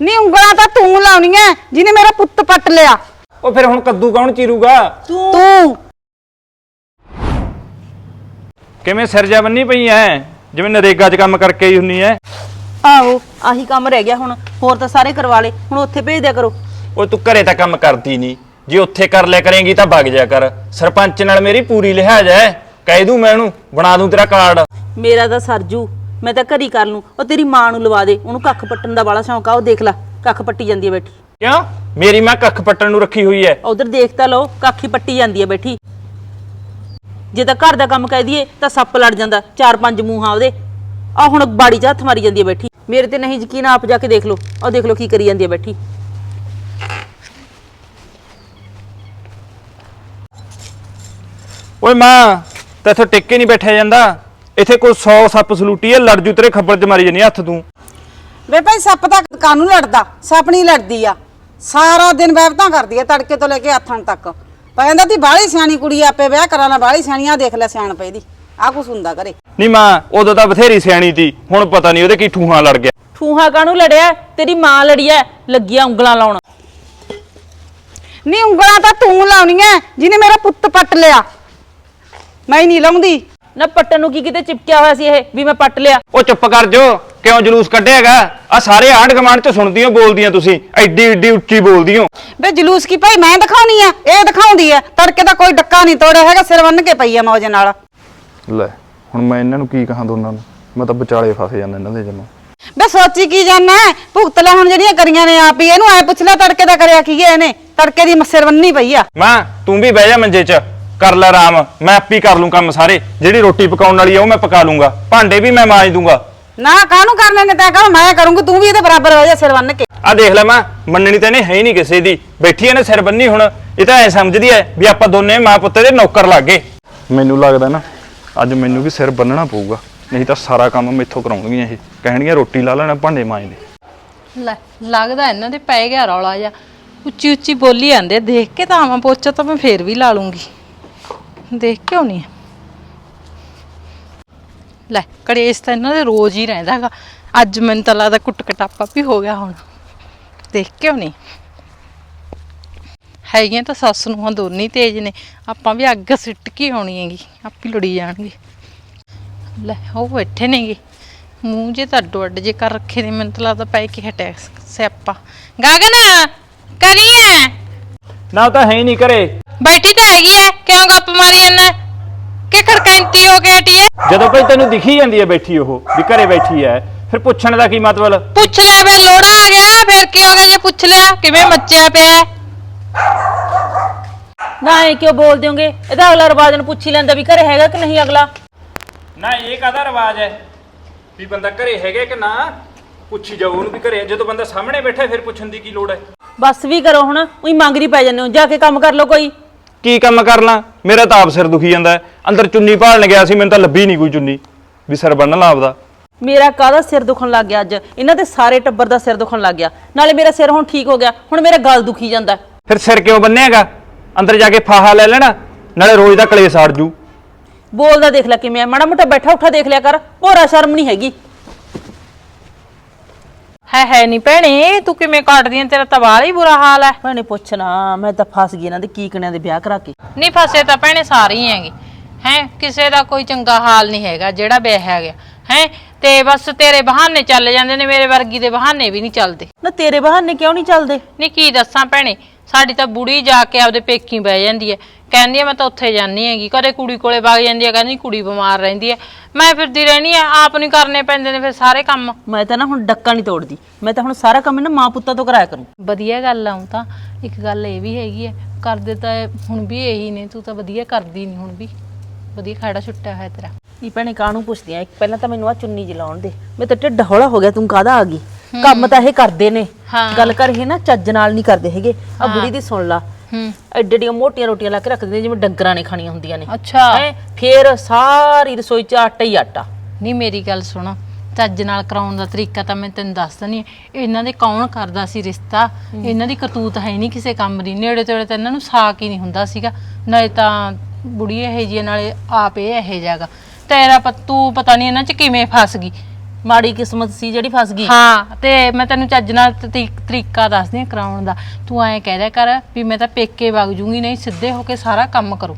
ਨੀ ਉਂਗਲਾਂ ਤਾਂ ਤੂੰ ਲਾਉਣੀਆਂ ਜਿਹਨੇ ਮੇਰਾ ਪੁੱਤ ਪੱਟ ਲਿਆ। ਉਹ ਫਿਰ ਹੁਣ ਕੱਦੂ ਕੌਣ ਚੀਰੂਗਾ? ਤੂੰ। ਕਿਵੇਂ ਸਿਰਜਾ ਬੰਨੀ ਪਈ ਐ? ਜਿਵੇਂ ਨਰੇਗਾ 'ਚ ਕੰਮ ਕਰਕੇ ਹੀ ਹੁੰਨੀ ਐ। ਆਹੋ ਆਹੀ ਕੰਮ ਰਹਿ ਗਿਆ ਹੁਣ। ਹੋਰ ਤਾਂ ਸਾਰੇ ਕਰਵਾ ਲਏ। ਹੁਣ ਉੱਥੇ ਭੇਜ ਦਿਆ ਕਰੋ। ਉਹ ਤੂੰ ਘਰੇ ਤਾਂ ਕੰਮ ਕਰਦੀ ਨਹੀਂ ਜੇ ਉੱਥੇ ਕਰ ਲਿਆ ਕਰੇਂਗੀ ਤਾਂ ਵਗ ਜਾ ਕਰ। ਸਰਪੰਚ ਨਾਲ ਮੇਰੀ ਪੂਰੀ ਲਿਹਾਜ਼ ਐ। ਕਹਿ ਦੂੰ ਮੈਂ ਉਹਨੂੰ ਬਣਾ ਦੂੰ ਤੇਰਾ ਕਾਰਡ। ਮੇਰਾ ਤਾਂ ਸਰਜੂ। ਮੈਂ ਤਾਂ ਘਰੀ ਕਰ ਲੂੰ। ਉਹ ਤੇਰੀ ਮਾਂ ਨੂੰ ਲਵਾ ਦੇ। ਉਹਨੂੰ ਕੱਖ ਪੱਟਣ ਦਾ ਬਾਲਾ ਸ਼ੌਂਕ ਆ ਉਹ ਦੇਖ ਲੈ ਕੱਖ ਪੱਟੀ ਜਾਂਦੀ ਹੈ ਬੈਠੀ। ਕਿਉਂ? ਮੇਰੀ ਮਾਂ ਕੱਖ ਪੱਟਣ ਨੂੰ ਰੱਖੀ ਹੋਈ ਐ ਉਧਰ ਦੇਖ ਤਾਂ ਲਓ ਕੱਖ ਹੀ ਪੱਟੀ ਜਾਂਦੀ ਹੈ ਬੈਠੀ। ਜੇ ਤਾਂ ਘਰ ਦਾ ਕੰਮ ਕਹਿ ਦਈਏ ਤਾਂ ਸੱਪ ਲੜ ਜਾਂਦਾ ਚਾਰ ਪੰਜ ਮੂੰਹਾਂ ਉਹਦੇ। ਆ ਹੁਣ ਬਾੜੀ 'ਚ ਹੱਥ ਮਾਰੀ ਜਾਂਦੀ ਹੈ ਬੈਠੀ। ਮੇਰੇ ਤੇ ਨਹੀਂ ਯਕੀਨ ਆਪ ਜਾ ਕੇ ਦੇਖ ਲਓ। ਉਹ ਦੇਖ ਲਓ ਕੀ ਕਰੀ ਜਾਂਦੀ ਹੈ ਬੈਠੀ। ਓਏ ਮਾਂ ਤੈਥੋਂ ਟਿੱਕ ਨਹੀਂ ਬੈਠਿਆ ਜਾਂਦਾ। ਇੱਥੇ ਕੋਈ 100 ਸੱਪ ਸਲੂਟੀ ਐ ਲੜ ਜੂ ਤੇਰੇ ਖੱਬਲ 'ਚ ਮਾਰੀ ਜਾਨੀ ਹੱਥ ਤੂੰ। ਵੇ ਭਾਈ ਸੱਪ ਤਾਂ ਕਾਨੂੰ ਲੜਦਾ? ਸੱਪ ਨਹੀਂ ਲੜਦੀ ਆ। ਸਾਰਾ ਦਿਨ ਵਹਿਬਤਾਂ ਕਰਦੀ ਆ ਤੜਕੇ ਤੋਂ ਲੈ ਕੇ ਆਥਣ ਤੱਕ। ਕਹਿੰਦਾ ਤੀ ਬਾਹਲੀ ਸਿਆਣੀ ਕੁੜੀ ਆ, ਆਪੇ ਵਿਆਹ ਕਰਾਣਾ ਬਾਹਲੀ ਸਿਆਣੀ ਆ ਦੇਖ ਲੈ ਸਿਆਣ ਪਈ ਦੀ ਆ ਕੁਛ ਹੁੰਦਾ ਕਰੇ। ਨਹੀਂ ਮਾਂ ਉਦੋਂ ਤਾਂ ਬਥੇਰੀ ਸਿਆਣੀ ਤੀ ਹੁਣ ਪਤਾ ਨਹੀਂ ਉਹਦੇ ਕੀ ਠੂਹਾਂ ਲੜ ਗਿਆ। ਠੂਹਾ ਕਾਹਨੂੰ ਲੜਿਆ? ਤੇਰੀ ਮਾਂ ਲੜੀ ਐ ਲੱਗੀਆਂ ਉਂਗਲਾਂ ਲਾਉਣ। ਨੀ ਉਂਗਲਾਂ ਤਾਂ ਤੂੰ ਲਾਉਣੀਆਂ ਜਿਹਨੇ ਮੇਰਾ ਪੁੱਤ ਪੱਟ ਲਿਆ। ਮੈਂ ਨਹੀਂ ਲਾਉਂਦੀ। ਨਾ ਪੱਟਣ ਨੂੰ ਕੀ ਕਿਤੇ? ਚਿਪਕਿਆ ਹੋਇਆ ਸੀ ਇਹ ਵੀ ਮੈਂ ਪੱਟ ਲਿਆ। ਉਹ ਚੁੱਪ ਕਰ ਜੋ ਕਿਉਂ ਜਲੂਸ ਕੱਢਿਆਗਾ ਆ ਸਾਰੇ ਆਂਢ ਗੁਆਂਢ ਚ ਸੁਣਦੀਆਂ ਬੋਲਦੀਆਂ ਤੁਸੀਂ। ਐਡੀ ਐਡੀ ਉੱਚੀ ਬੋਲਦੀਆਂ ਵੇ ਜਲੂਸ ਕੀ ਭਾਈ? ਮੈਂ ਦਿਖਾਉਣੀ ਆ ਇਹ ਦਿਖਾਉਂਦੀ ਆ। ਤੜਕੇ ਦਾ ਕੋਈ ਡੱਕਾ ਨਹੀਂ ਤੋੜਿਆ ਹੈਗਾ ਸਿਰ ਬੰਨ ਕੇ ਪਈ ਆ ਮੌਜ ਨਾਲ। ਲੈ ਹੁਣ ਮੈਂ ਇਹਨਾਂ ਨੂੰ ਕੀ ਕਹਾਂ ਦੋਨਾਂ ਨੂੰ? ਮੈਂ ਤਾਂ ਵਿਚਾਲੇ ਫਸ ਜਾਂਦਾ ਇਹਨਾਂ ਦੇ ਜਮਾ ਵੇ ਸੋਚੀ ਕੀ ਜਾਨਾ ਹੈ? ਭੁਗਤ ਲੈ ਹੁਣ ਜਿਹੜੀਆਂ ਕਰੀਆਂ ਨੇ ਆਪ ਹੀ। ਇਹਨੂੰ ਐ ਪੁੱਛ ਲੈ ਤੜਕੇ ਦਾ ਕਰਿਆ ਕੀ ਹੈ ਇਹਨੇ? ਤੜਕੇ ਦੀ ਸਿਰ ਬੰਨੀ ਪਈ ਆ। ਮਾਂ ਤੂੰ ਵੀ ਬਹਿ ਜਾ ਮੰਜੇ 'ਚ। ਕਰ ਲੈ ਆਰਾਮ ਮੈਂ ਆਪੇ ਹੀ ਕਰ ਲੂੰ ਕੰਮ ਸਾਰੇ। ਜਿਹੜੀ ਰੋਟੀ ਪਕਾਉਣ ਵਾਲੀ ਆ ਉਹ ਮੈਂ ਪਕਾ ਲੂੰਗਾ। ਭਾਂਡੇ ਵੀ ਮੈਂ ਮਾਂਜ ਦੂੰਗਾ। ਨਾ ਕਾਹਨੂੰ ਕਰਨੇ ਨੇ ਤੈਂ? ਕਹ ਮੈਂ ਕਰੂੰਗੀ ਤੂੰ ਵੀ ਇਹਦੇ ਬਰਾਬਰ ਹੋ ਜਾ ਸਿਰ ਬੰਨ ਕੇ। ਆ ਦੇਖ ਲੈ ਮਾਂ ਮੰਨਣੀ ਤਾਂ ਇਹਨੇ ਹੈ ਹੀ ਨਹੀਂ ਕਿਸੇ ਦੀ। ਬੈਠੀ ਇਹਨੇ ਸਿਰ ਬੰਨੀ ਹੁਣ। ਇਹ ਤਾਂ ਐ ਸਮਝਦੀ ਐ ਵੀ ਆਪਾਂ ਦੋਨੇ ਮਾਂ ਪੁੱਤ ਦੇ ਨੌਕਰ ਲੱਗ। ਗਏ ਮੈਨੂੰ ਲੱਗਦਾ ਨਾ ਅੱਜ ਮੈਨੂੰ ਵੀ ਸਿਰ ਬੰਨਣਾ ਪਊਗਾ। ਨਹੀਂ ਤਾਂ ਸਾਰਾ ਕੰਮ ਮੈਥੋਂ ਕਰਾਉਣਗੀਆਂ ਇਹ। ਕਹਿਣਗੀਆਂ ਰੋਟੀ ਲਾ ਲੈਣਾ ਭਾਂਡੇ ਮਾਂਜ ਦੇ। ਲੈ ਲੱਗਦਾ ਇਹਨਾਂ ਦੇ ਪੈ ਗਿਆ ਰੌਲਾ ਜਾਂ ਉੱਚੀ ਉੱਚੀ ਬੋਲੀ ਜਾਂਦੇ ਆ। ਦੇਖ ਕੇ ਤਾਂ ਆਵਾਂ ਪੋਚਾ ਤਾਂ ਮੈਂ ਫੇਰ ਵੀ ਲਾ ਲੂੰਗੀ। ਦੇਖ ਕਿਉਂ ਨਹੀਂ ਲੈ ਕੜੇਸ ਤਾਂ ਇਹਨਾਂ ਦੇ ਰੋਜ਼ ਹੀ ਰਹਿੰਦਾ ਹੈਗਾ। ਅੱਜ ਮੈਨੂੰ ਤਾਂ ਲੱਗਦਾ ਕੁੱਟ ਕਟਾਪਾ ਵੀ ਹੋ ਗਿਆ ਹੁਣ। ਦੇਖ ਕਿਉਂ ਨਹੀਂ ਹੈਗੀਆਂ ਤਾਂ ਸੱਸ ਨੂੰ ਹਾਂ ਦੋਨੇ ਤੇਜ਼ ਨੇ। ਆਪਾਂ ਵੀ ਅੱਗ ਸਿੱਟ ਕੇ ਆਉਣੀ ਹੈਗੀ। ਆਪੀ ਲੜੀ ਜਾਣਗੇ। ਲੈ, ਉਹ ਬੈਠੇ ਨੇਗੇ। ਮੂੰਹ ਜੇ ਤਾਂ ਅੱਡੋ ਅੱਡ ਜੇ ਕਰ ਰੱਖੇ ਨੇ, ਮੈਨੂੰ ਤਾਂ ਲੱਗਦਾ ਪੈ ਕੇ ਹਟਿਆ ਸਿਆਪਾ। ਕਰੀ ਕਰੀਏ ਨਾ ਤਾਂ ਹੈ ਨਹੀਂ ਕਰੇ ਬੈਠੀ ਤਾਂ ਹੈਗੀ ਐ ਕਿਉਂ ਗੱਪ ਮਾਰੀ ਜਾਂਦਾ ਕਿ ਖੜਕੈਂਤੀ ਹੋ ਕੇ ਹਟੀ ਐ? ਜਦੋਂ ਭਾਈ ਤੈਨੂੰ ਦਿਖੀ ਜਾਂਦੀ ਐ ਬੈਠੀ ਉਹ ਵੀ ਘਰੇ ਬੈਠੀ ਐ ਫਿਰ ਪੁੱਛਣ ਦਾ ਕੀ ਮਤਲਬ? ਪੁੱਛ ਲੈ ਵੇ ਲੋੜਾ ਆ ਗਿਆ ਫਿਰ ਕੀ ਹੋ ਗਿਆ ਜੇ ਪੁੱਛ ਲਿਆ ਕਿਵੇਂ ਮੱਚਿਆ ਪਿਆ ਹੈ? ਨਾ ਇਹ ਕਿਉਂ ਬੋਲ ਦਿਓਗੇ? ਇਹਦਾ ਅਗਲਾ ਰਵਾਜ ਨੂੰ ਪੁੱਛ ਹੀ ਲੈਂਦਾ ਵੀ ਘਰੇ ਹੈਗਾ ਕਿ ਨਹੀਂ ਅਗਲਾ। ਨਾ ਇਹ ਕਾਹਦਾ ਰਿਵਾਜ ਹੈ ਵੀ ਬੰਦਾ ਘਰੇ ਹੈਗਾ ਕਿ ਨਾ ਪੁੱਛੀ ਜਾਓ ਉਹਨੂੰ ਵੀ ਘਰੇ ਹੈ। ਜਦੋਂ ਬੰਦਾ ਸਾਹਮਣੇ ਬੈਠਾ ਫਿਰ ਪੁੱਛਣ ਦੀ ਕੀ ਲੋੜ ਹੈ ਬਸ ਵੀ ਕਰੋ ਹੁਣ ਉਹੀ ਮੰਗਰੀ ਪੈ ਜਾਂਦੇ ਹੋ ਜਾ ਕੇ ਕੰਮ ਕਰ ਲਓ ਕੋਈ। ਕੀ ਕੰਮ ਕਰ ਲਾਂ ਮੇਰਾ ਤਾਂ ਆਪ ਸਿਰ ਦੁਖੀ ਜਾਂਦਾ ਹੈ। ਅੰਦਰ ਚੁੰਨੀ ਭਾਲਣ ਗਿਆ ਸੀ ਮੈਨੂੰ ਤਾਂ ਲੱਭੀ ਨਹੀਂ ਕੋਈ ਚੁੰਨੀ। ਵੀ ਸਿਰ ਬੰਨ ਲਾ ਆਪਦਾ ਮੇਰਾ ਕਾਹਦਾ ਸਿਰ ਦੁਖਣ ਲੱਗ ਗਿਆ ਅੱਜ? ਇਹਨਾਂ ਦੇ ਸਾਰੇ ਟੱਬਰ ਦਾ ਸਿਰ ਦੁਖਣ ਲੱਗ ਗਿਆ। ਨਾਲੇ ਮੇਰਾ ਸਿਰ ਹੁਣ ਠੀਕ ਹੋ ਗਿਆ। ਹੁਣ ਮੇਰਾ ਗਲ ਦੁਖੀ ਜਾਂਦਾ ਫਿਰ ਸਿਰ ਕਿਉਂ ਬੰਨੇਗਾ ਅੰਦਰ ਜਾ ਕੇ ਫਾਹਾ ਲੈ ਲੈਣਾ। ਨਾਲੇ ਰੋਜ਼ ਦਾ ਕਲੇਸ਼ ਆੜ ਜੂ। ਬੋਲਦਾ ਦੇਖ ਲੈ ਕਿਵੇਂ ਆ। ਮਾੜਾ ਮੋਟਾ ਬੈਠਾ ਉੱਠਾ ਦੇਖ ਲਿਆ ਕਰ। ਭੋਰਾ ਸ਼ਰਮ ਨਹੀਂ ਹੈਗੀ। ਹੈ ਹੈ ਨਹੀਂ ਭੈਣੇ ਤੂੰ ਕਿਵੇਂ ਕੱਟਦੀ ਐ? ਤੇਰਾ ਤਾਂ ਵਾਲਾ ਹੀ ਬੁਰਾ ਹਾਲ ਐ। ਭੈਣੇ ਪੁੱਛਣਾ ਮੈਂ ਤਾਂ ਫਸ ਗਈ ਇਹਨਾਂ ਦੇ ਕੀਕਣਿਆਂ ਦੇ ਵਿਆਹ ਕਰਾ ਕੇ। ਨਹੀਂ ਫਸੇ ਤਾਂ ਭੈਣੇ ਸਾਰੇ ਹੀ ਹੈਗੇ। ਹੈ ਕਿਸੇ ਦਾ ਕੋਈ ਚੰਗਾ ਹਾਲ ਨਹੀਂ ਹੈਗਾ ਜਿਹੜਾ ਵਿਆਹਿਆ ਗਿਆ। ਹੈ ਤੇ ਬਸ ਤੇਰੇ ਬਹਾਨੇ ਚੱਲ ਜਾਂਦੇ ਨੇ ਮੇਰੇ ਵਰਗੀ ਦੇ ਬਹਾਨੇ ਵੀ ਨਹੀਂ ਚੱਲਦੇ। ਨਾ ਤੇਰੇ ਬਹਾਨੇ ਕਿਉਂ ਨਹੀਂ ਚੱਲਦੇ? ਨਹੀਂ ਕੀ ਦੱਸਾਂ ਭੈਣੇ ਸਾਡੀ ਤਾਂ ਬੁੜੀ ਜਾ ਕੇ ਆਪਦੇ ਪੇਕੀ ਬਹਿ ਜਾਂਦੀ ਐ। ਕਹਿੰਦੀ ਐ ਮੈਂ ਤਾਂ ਉੱਥੇ ਜਾਂਦੀ ਹੈਗੀ। ਕਦੇ ਕੁੜੀ ਕੋਲੇ ਵਗ ਜਾਂਦੀ ਐ ਕਹਿੰਦੀ ਕੁੜੀ ਬਿਮਾਰ ਰਹਿੰਦੀ ਐ ਮੈਂ ਫਿਰਦੀ ਰਹਿਣੀ ਐ ਆਪ ਨਹੀਂ ਕਰਨੇ ਪੈਂਦੇ ਨੇ ਫਿਰ ਸਾਰੇ ਕੰਮ। ਮੈਂ ਤਾਂ ਨਾ ਹੁਣ ਡੱਕਾ ਨਹੀਂ ਤੋੜਦੀ। ਮੈਂ ਤਾਂ ਹੁਣ ਸਾਰਾ ਕੰਮ ਇਹਨਾਂ ਮਾਂ ਪੁੱਤਾਂ ਤੋਂ ਕਰਾਇਆ ਕਰੂੰ। ਵਧੀਆ ਗੱਲ ਆਉਂ ਤਾਂ ਇੱਕ ਗੱਲ ਇਹ ਵੀ ਹੈਗੀ ਐ ਕਰਦੇ ਤਾਂ ਹੁਣ ਵੀ ਇਹੀ ਨੇ ਤੂੰ ਤਾਂ ਵਧੀਆ ਕਰਦੀ ਨਹੀਂ ਹੁਣ ਵੀ। ਵਧੀਆ ਖਾੜਾ ਛੁੱਟਿਆ ਹੋਇਆ ਤੇਰਾ। ਇਹ ਭੈਣੇ ਕਾਹਨੂੰ ਪੁੱਛਦੀ ਆ? ਪਹਿਲਾਂ ਤਾਂ ਮੈਨੂੰ ਆ ਚੁੰਨੀ ਜਲਾਉਣ ਦੇ। ਮੈਂ ਤਾਂ ਢਿੱਡ ਹੌਲਾ ਹੋ ਗਿਆ ਤੂੰ ਕਾਹਦਾ ਆ ਗਈ? ਕੰਮ ਤਾਂ ਇਹ ਕਰਦੇ ਨੇ। ਹਾਂ। ਗੱਲ ਕਰ ਇਹ ਨਾ ਚੱਜ ਨਾਲ ਨਹੀਂ ਕਰਦੇ ਹੈਗੇ। ਆ ਬੁੜੀ ਦੀ ਸੁਣ ਲਾ। ਹੂੰ। ਐਡੇ ਡੀਆਂ ਮੋਟੀਆਂ ਰੋਟੀਆਂ ਲਾ ਕੇ ਰੱਖਦੇ ਨੇ ਜਿਵੇਂ ਡੰਗਰਾਂ ਨੇ ਖਾਣੀਆਂ ਹੁੰਦੀਆਂ ਨੇ। ਅੱਛਾ। ਹੈਂ? ਫੇਰ ਸਾਰੀ ਰਸੋਈ ਚ ਆਟਾ ਹੀ ਆਟਾ। ਨਹੀਂ ਮੇਰੀ ਗੱਲ ਸੁਣੋ। ਚੱਜ ਨਾਲ ਕਰਾਉਣ ਦਾ ਤਰੀਕਾ ਤਾਂ ਮੈਂ ਤੈਨੂੰ ਦੱਸ ਦਨੀ ਇਹਨਾਂ ਦੇ ਕੌਣ ਕਰਦਾ ਸੀ ਰਿਸ਼ਤਾ? ਇਹਨਾਂ ਦੀ ਕਰਤੂਤ ਹੈ ਨਹੀਂ ਕਿਸੇ ਕੰਮ ਦੀ। ਨੇੜੇ ਤੇੜੇ ਤਾਂ ਇਹਨਾਂ ਨੂੰ ਸਾਕ ਹੀ ਨਹੀਂ ਹੁੰਦਾ ਸੀਗਾ। ਨਾਲੇ ਤਾਂ ਬੁੜੀ ਇਹ ਜੀ ਨਾਲੇ ਆਪ ਇਹ ਇਹ ਜਾਗਾ ਤੇਰਾ ਪ- ਤੂੰ ਪਤਾ ਨਹੀਂ ਇਹਨਾਂ ਚ ਕਿਵੇਂ ਫਸ ਗਈ। ਮਾੜੀ ਕਿਸਮਤ ਸੀ ਜਿਹੜੀ ਫਸ ਗਈ। ਹਾਂ ਤੇ ਮੈਂ ਤੈਨੂੰ ਚੱਜ ਨਾਲ ਤਰੀ- ਤਰੀਕਾ ਦੱਸਦੀ ਆ ਕਰਾਉਣ ਦਾ। ਤੂੰ ਐਂ ਕਹਿ ਦਿਆ ਕਰ ਵੀ ਮੈਂ ਤਾਂ ਪੇਕੇ ਵਗ ਜੂੰਗੀ ਨਹੀਂ ਸਿੱਧੇ ਹੋ ਕੇ ਸਾਰਾ ਕੰਮ ਕਰੋ।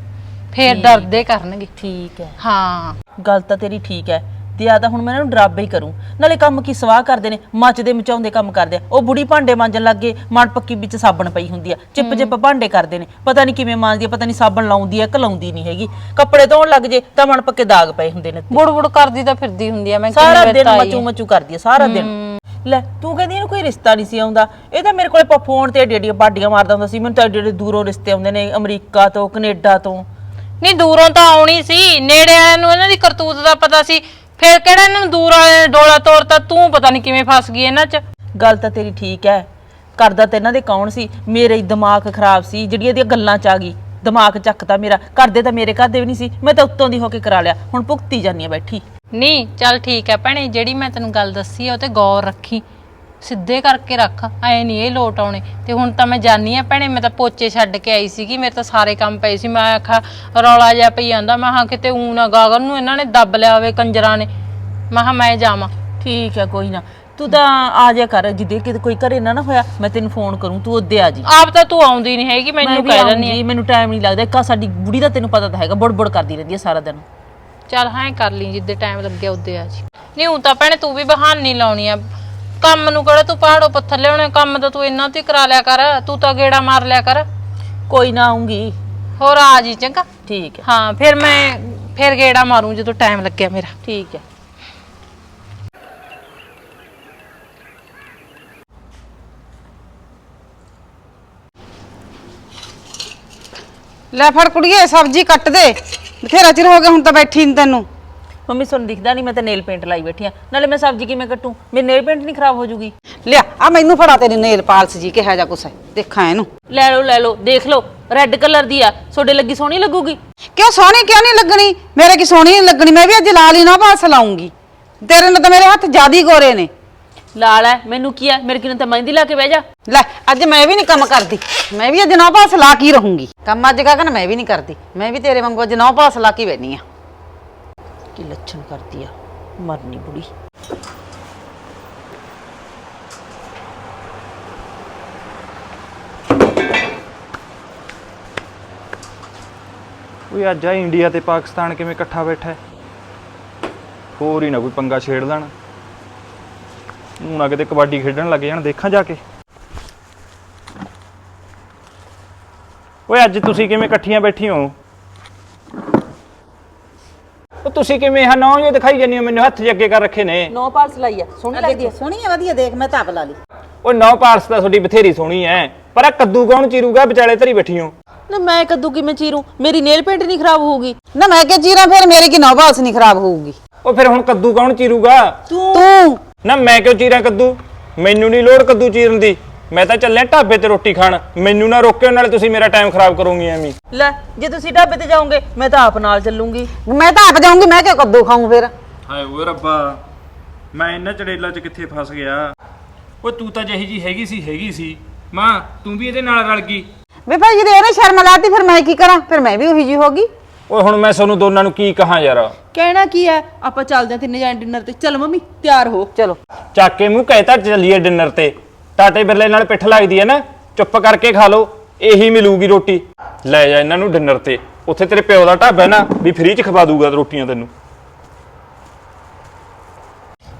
ਫੇਰ ਡਰਦੇ ਕਰਨਗੇ। ਠੀਕ ਹੈ। ਹਾਂ। ਗੱਲ ਤਾਂ ਤੇਰੀ ਠੀਕ ਹੈ। ਤੇ ਆ ਤਾਂ ਹੁਣ ਮੈਂ ਇਹਨਾਂ ਨੂੰ ਡਰਾਬੇ ਹੀ ਕਰੂੰ। ਨਾਲੇ ਕੰਮ ਕੀ ਸਵਾਹ ਕਰਦੇ ਨੇ ਮੱਚਦੇ ਮਚਾਉਂਦੇ ਕੰਮ ਕਰਦੇ ਆ। ਉਹ ਬੁੜੀ ਭਾਂਡੇ ਮਾਂਜਣ ਲੱਗੇ ਮਣ ਪੱਕੀ ਵਿੱਚ ਸਾਬਣ ਪਈ ਹੁੰਦੀ ਆ। ਚਿੱਪ ਚਿੱਪ ਭਾਂਡੇ ਕਰਦੇ ਨੇ ਪਤਾ ਨਹੀਂ ਕਿਵੇਂ ਮਾਂਜਦੀ ਆ ਪਤਾ ਨਹੀਂ ਸਾਬਣ ਲਾਉਂਦੀ ਆ ਕਿ ਲਾਉਂਦੀ ਨਹੀਂ ਹੈਗੀ। ਕੱਪੜੇ ਧੋਣ ਲੱਗ ਜੇ ਤਾਂ ਮਣ ਪੱਕੇ ਦਾਗ ਪਏ ਹੁੰਦੇ ਨੇ ਬੁੜ ਬੁੜ ਕਰਦੀ ਤਾਂ ਫਿਰਦੀ ਹੁੰਦੀ ਆ ਮੈਂ ਸਾਰਾ ਦਿਨ। ਮਚੂ ਮਚੂ ਕਰਦੀ ਆ ਸਾਰਾ ਦਿਨ। ਲੈ ਤੂੰ ਕਹਿੰਦੀ ਇਹਨੂੰ ਕੋਈ ਰਿਸ਼ਤਾ ਨਹੀਂ ਸੀ ਆਉਂਦਾ। ਇਹ ਤਾਂ ਮੇਰੇ ਕੋਲੇ ਪ- ਫੋਨ ਤੇ ਏਡੀ ਏਡੀਆਂ ਬਾਡੀਆਂ ਮਾਰਦਾ ਹੁੰਦਾ ਸੀ। ਮੈਨੂੰ ਤਾਂ ਏਡੇ ਦੂਰੋਂ ਰਿਸ਼ਤੇ ਆਉਂਦੇ ਨੇ ਅਮਰੀਕਾ ਤੋਂ ਕੈਨੇਡਾ ਤੋਂ। ਨਹੀਂ ਦੂਰੋਂ ਤਾਂ ਆਉਣੀ ਸੀ। ਨੇੜੇ ਵਾਲਿਆਂ ਨੂੰ ਇਹਨਾਂ ਦੀ ਕਰਤੂਤ ਦਾ ਪਤਾ ਸੀ। ਫੇਰ ਕਿਹੜਾ ਇਹਨਾਂ ਨੂੰ ਦੂਰ ਵਾਲਿਆਂ ਨੇ ਡੋਲਾ ਤੋਰਤਾ? ਤੂੰ ਪਤਾ ਨਹੀਂ ਕਿਵੇਂ ਫਸ ਗਈ ਇਹਨਾਂ 'ਚ। ਗੱਲ ਤਾਂ ਤੇਰੀ ਠੀਕ ਹੈ ਕਰਦਾ ਤੇ ਇਹਨਾਂ ਦੇ ਕੌਣ ਸੀ? ਮੇਰੇ ਹੀ ਦਿਮਾਗ ਖਰਾਬ ਸੀ ਜਿਹੜੀਆਂ ਇਹਦੀਆਂ ਗੱਲਾਂ ਚ ਆ ਗਈ। ਦਿਮਾਗ ਚੱਕਤਾ ਮੇਰਾ। ਕਰਦੇ ਤਾਂ ਮੇਰੇ ਘਰ ਦੇ ਵੀ ਨਹੀਂ ਸੀ। ਮੈਂ ਤਾਂ ਉੱਤੋਂ ਦੀ ਹੋ ਕੇ ਕਰਾ ਲਿਆ। ਹੁਣ ਭੁਗਤੀ ਜਾਨੀ ਆ ਬੈਠੀ। ਨਹੀਂ ਚੱਲ ਠੀਕ ਹੈ ਭੈਣੇ ਜਿਹੜੀ ਮੈਂ ਤੈਨੂੰ ਗੱਲ ਦੱਸੀ ਆ ਉਹ ਤੇ ਗੌਰ ਰੱਖੀ। ਸਿੱਧੇ ਕਰਕੇ ਰੱਖ ਐ ਨਹੀਂ ਇਹ ਲੋਟ ਆਉਣੇ। ਤੇ ਹੁਣ ਤਾਂ ਮੈਂ ਜਾਣੀ ਆ ਭੈਣੇ ਮੈਂ ਤਾਂ ਪੋਚੇ ਛੱਡ ਕੇ ਆਈ ਸੀਗੀ ਮੇਰੇ ਤਾਂ ਸਾਰੇ ਕੰਮ ਪਏ ਸੀ। ਮੈਂ ਆਖਾ ਰੌਲਾ ਜਿਹਾ ਪਈ ਜਾਂਦਾ ਮੈਂ ਹਾਂ ਕਿਤੇ ਊ ਨਾ ਗਾਗਨ ਨੂੰ ਇਹਨਾਂ ਨੇ ਦੱਬ ਲਿਆ ਹੋਵੇ ਕੰਜਰਾਂ ਨੇ। ਮੈਂ ਕਿਹਾ ਮੈਂ ਜਾਵਾਂ। ਠੀਕ ਹੈ ਕੋਈ ਨਾ। ਤੂੰ ਤਾਂ ਆ ਜਾ ਕਰ ਜਿੱਦੇ ਕਿਤੇ ਕੋਈ ਘਰੇ ਨਾ ਨਾ ਹੋਇਆ ਮੈਂ ਤੈਨੂੰ ਫੋਨ ਕਰੂੰ ਤੂੰ ਉਹਦੇ ਆ ਜੀ। ਆਪ ਤਾਂ ਤੂੰ ਆਉਂਦੀ ਨਹੀਂ ਹੈਗੀ ਮੈਨੂੰ ਕਹਿ ਦਿੰਦੀ ਆਉਂਗੀ, ਮੈਨੂੰ ਟਾਈਮ ਨਹੀਂ ਲੱਗਦਾ ਇੱਕ ਸਾਡੀ ਬੁੜੀ ਦਾ ਤੈਨੂੰ ਪਤਾ ਤਾਂ ਹੈਗਾ ਬੁੜ ਬੁੜ ਕਰਦੀ ਰਹਿੰਦੀ ਹੈ ਸਾਰਾ ਦਿਨ। ਚੱਲ ਹਾਂ ਕਰ ਲਈ ਜਿੱਦੇ ਟਾਈਮ ਲੱਗਿਆ ਉਦੇ ਆ ਜੀ। ਨਹੀਂ ਹੁਣ ਤਾਂ ਭੈਣੇ ਤੂੰ ਵੀ ਬਹਾਨੀ ਲਾਉਣੀ ਆ। ਕੰਮ ਨੂੰ ਕਿਹੜਾ ਤੂੰ ਪਹਾੜੋਂ ਪੱਥਰ ਲਿਆਉਣੇ ਕੰਮ ਤਾਂ ਤੂੰ ਇੰਨਾ ਤੇ ਕਰਾ ਲਿਆ ਕਰ ਤੂੰ ਤਾਂ ਗੇੜਾ ਮਾਰ ਲਿਆ ਕਰ। ਕੋਈ ਨਾ ਆਉਂਗੀ। ਹੋਰ ਆ ਜੀ ਚੰਗਾ। ਠੀਕ ਹੈ। ਹਾਂ ਫਿਰ ਮੈਂ ਫਿਰ ਗੇੜਾ ਮਾਰੂੰ ਜਦੋਂ ਟਾਈਮ ਲੱਗਿਆ ਮੇਰਾ। ਠੀਕ ਹੈ। ਲੈ ਫੜ ਕੁੜੀਏ ਸਬਜ਼ੀ ਕੱਟ ਦੇ। ਬਥੇਰਾ ਚਿਰ ਹੋ ਗਿਆ ਹੁਣ ਤਾਂ ਬੈਠੀ ਨੀ ਤੈਨੂੰ। ਮੰਮੀ ਤੁਹਾਨੂੰ ਦਿਖਦਾ ਨਹੀਂ ਮੈਂ ਤਾਂ ਨੇਲ ਪੇਂਟ ਲਾਈ ਬੈਠੀ ਆ ਨਾਲੇ ਮੈਂ ਸਬਜ਼ੀ ਕਿਵੇਂ ਕੱਟੂ? ਮੇਰੀ ਨੇਲ ਪੇਂਟ ਨਹੀਂ ਖਰਾਬ ਹੋ ਜੂਗੀ। ਲਿਆ ਆ ਮੈਨੂੰ ਫੜਾ ਤੇਰੀ ਨੇਲ ਪਾਲਸ ਜੀ ਕਿਹਾ ਜਾ ਕੁਛ ਹੈ। ਦੇਖਾਂ ਇਹਨੂੰ। ਲੈ ਲਓ ਲੈ ਲਓ ਦੇਖ ਲਓ ਰੈੱਡ ਕਲਰ ਦੀ ਆ। ਤੁਹਾਡੇ ਲੱਗੀ ਸੋਹਣੀ ਲੱਗੂਗੀ? ਕਿਉਂ ਸੋਹਣੀ ਕਿਉਂ ਨਹੀਂ ਲੱਗਣੀ? ਮੇਰੇ ਕੀ ਸੋਹਣੀ ਨਹੀਂ ਲੱਗਣੀ ਮੈਂ ਵੀ ਅੱਜ ਲਾਲ ਹੀ ਨਾ ਪਾਸ ਲਾਉਂਗੀ। ਤੇਰੇ ਨਾਲ ਤਾਂ ਮੇਰੇ ਹੱਥ ਜਿਆਦੀ ਗੋਰੇ ਨੇ। ਲਾਲ ਹੈ ਮੈਨੂੰ ਕੀ ਆ ਮੇਰੇ ਕਿਨੂੰ ਤਾਂ ਮਹਿੰਦੀ ਲਾ ਕੇ ਬਹਿ ਜਾ। ਲੈ ਅੱਜ ਮੈਂ ਵੀ ਨਹੀਂ ਕੰਮ ਕਰਦੀ। ਮੈਂ ਵੀ ਅੱਜ ਨੌ ਪਾਸ ਲਾ ਕੇ ਹੀ ਰਹੂੰਗੀ। ਕੰਮ ਅੱਜ ਗਗਨ ਮੈਂ ਵੀ ਨਹੀਂ ਕਰਦੀ? ਮੈਂ ਵੀ ਤੇਰੇ ਵਾਂਗੂ ਅੱਜ ਨੌ ਪਾਸ ਲਾ ਕੇ ਬੈਣੀ ਆ। ਕੀ ਲੱਛਣ ਕਰਦੀ ਆ? ਮਰਨੀ ਬੁੜੀ। ਓਏ, ਅੱਜ ਆ ਇੰਡੀਆ ਤੇ ਪਾਕਿਸਤਾਨ ਕਿਵੇਂ ਇਕੱਠਾ ਬੈਠਾ ਹੈ? ਹੋਰ ਹੀ ਨਾ ਕੋਈ ਪੰਗਾ ਛੇੜ ਲੈਣ। ਨੂੰ ਨਾ ਕਿਤੇ ਕਬੱਡੀ ਖੇਡਣ ਲੱਗ ਜਾਣ, ਦੇਖਾਂ ਜਾ ਕੇ। ਓਏ, ਅੱਜ ਤੁਸੀਂ ਕਿਵੇਂ ਇਕੱਠੀਆਂ ਬੈਠੀ ਹੋ ਉਹ ਤੁਸੀਂ ਕਿਵੇਂ ਹਾਂ ਨੌ ਜੇ ਦਿਖਾਈ ਜਾਂਦੀ ਹੋ ਮੈਨੂੰ ਹੱਥ ਜੇ ਅੱਗੇ ਕਰ ਰੱਖੇ ਨੇ। ਨੋ ਪਾਰਸ ਲਾਈ ਆ ਸੋਹਣੀ ਲੱਗਦੀ ਆ। ਸੋਹਣੀ ਆ ਵਧੀਆ ਦੇਖ ਮੈਂ ਤਾਂ ਲਾ ਲਈ। ਓਏ ਨੌ ਪਾਰਸ ਤਾਂ ਤੁਹਾਡੀ ਬਥੇਰੀ ਸੋਹਣੀ ਐ ਪਰ ਆ ਕੱਦੂ ਕੌਣ ਚੀਰੂਗਾ? ਵਿਚਾਲੇ ਧਰੀ ਬੈਠੀ ਹੋ ਨਾ ਮੈਂ ਕੱਦੂ ਕਿਵੇਂ ਚੀਰੂ? ਮੇਰੀ ਨੇਲ ਪੇਂਟ ਨਹੀਂ ਖਰਾਬ ਹੋਊਗੀ। ਨਾ ਮੈਂ ਕਿ ਜੀਰਾ ਫਿਰ ਮੇਰੇ ਕੀ ਨੌ ਪਾਸ ਨਹੀਂ ਖਰਾਬ ਹੋਊਗੀ? ਉਹ ਫਿਰ ਹੁਣ ਕੱਦੂ ਕੌਣ ਚੀਰੂਗਾ? ਤੂੰ। ਨਾ ਮੈਂ ਕਿਉਂ ਚੀਰਾਂ ਕੱਦੂ? ਮੈਨੂੰ ਨਹੀਂ ਲੋੜ ਕੱਦੂ ਚੀਰਨ ਦੀ। ਮੈਂ ਤਾਂ ਚੱਲਿਆ ਢਾਬੇ ਤੇ ਰੋਟੀ ਖਾਣ। ਮੈਨੂੰ ਨਾ ਰੋਕਿਓ ਨਾਲੇ ਤੁਸੀਂ ਮੇਰਾ ਟਾਈਮ ਖਰਾਬ ਕਰੋਗੇ ਐਵੇਂ। ਹੀ। ਲੈ ਜੇ ਤੁਸੀਂ ਢਾਬੇ ਤੇ ਜਾਓਗੇ ਮੈਂ ਤਾਂ ਆਪ ਨਾਲ ਚੱਲੂੰਗੀ। ਮੈਂ ਤਾਂ ਆਪ ਜਾਊਂਗੀ ਮੈਂ ਕਿਉਂ ਕੱਦੂ ਖਾਊਂ ਫਿਰ? ਹਾਏ ਓਏ ਰੱਬਾ ਮੈਂ ਇਹਨਾਂ ਚੜੇਲਾ 'ਚ ਕਿੱਥੇ ਫਸ ਗਿਆ? ਓਏ ਤੂੰ ਤਾਂ ਜਿਹੀ ਜੀ ਹੈਗੀ ਸੀ ਹੈਗੀ ਸੀ। ਮਾਂ ਤੂੰ ਵੀ ਇਹਦੇ ਨਾਲ ਰਲ ਗਈ। ਵੇ ਭਾਈ ਜਦੋਂ ਇਹਨੇ ਸ਼ਰਮ ਲਾਤੀ ਫਿਰ ਮੈਂ ਕੀ ਕਰਾਂ? ਫਿਰ ਮੈਂ ਵੀ ਉਹੀ ਜੀ ਹੋਗੀ ਓਏ ਹੁਣ ਮੈਂ ਤੁਹਾਨੂੰ ਦੋਨਾਂ ਨੂੰ ਕੀ ਕਹਾਂ ਯਾਰ? ਕਹਿਣਾ ਕੀ ਹੈ? ਆਪਾਂ ਚੱਲਦੇ ਆ ਤਿੰਨੇ ਜਾਣੇ ਡਿਨਰ ਤੇ। ਚੱਲ ਮੰਮੀ ਤਿਆਰ ਹੋ। ਚਲੋ। ਚੱਕ ਕੇ ਮੂੰਹ ਕਹਿਤਾ ਚੱਲੀਏ ਡਿਨਰ ਤੇ। ਟਾਟੇ ਬਿਰਲੇ ਨਾਲ ਪਿੱਠ ਲੱਗਦੀ ਹੈ ਨਾ ਚੁੱਪ ਕਰਕੇ ਖਾ ਲਓ ਇਹੀ ਮਿਲੂਗੀ ਰੋਟੀ। ਲੈ ਜਾ ਇਹਨਾਂ ਨੂੰ ਡਿਨਰ ਤੇ ਉੱਥੇ ਤੇਰੇ ਪਿਓ ਦਾ ਢਾਬਾ ਹੈ ਨਾ ਵੀ ਫ੍ਰੀ ਚ ਖਵਾ ਦੂਗਾ ਰੋਟੀਆਂ ਤੈਨੂੰ।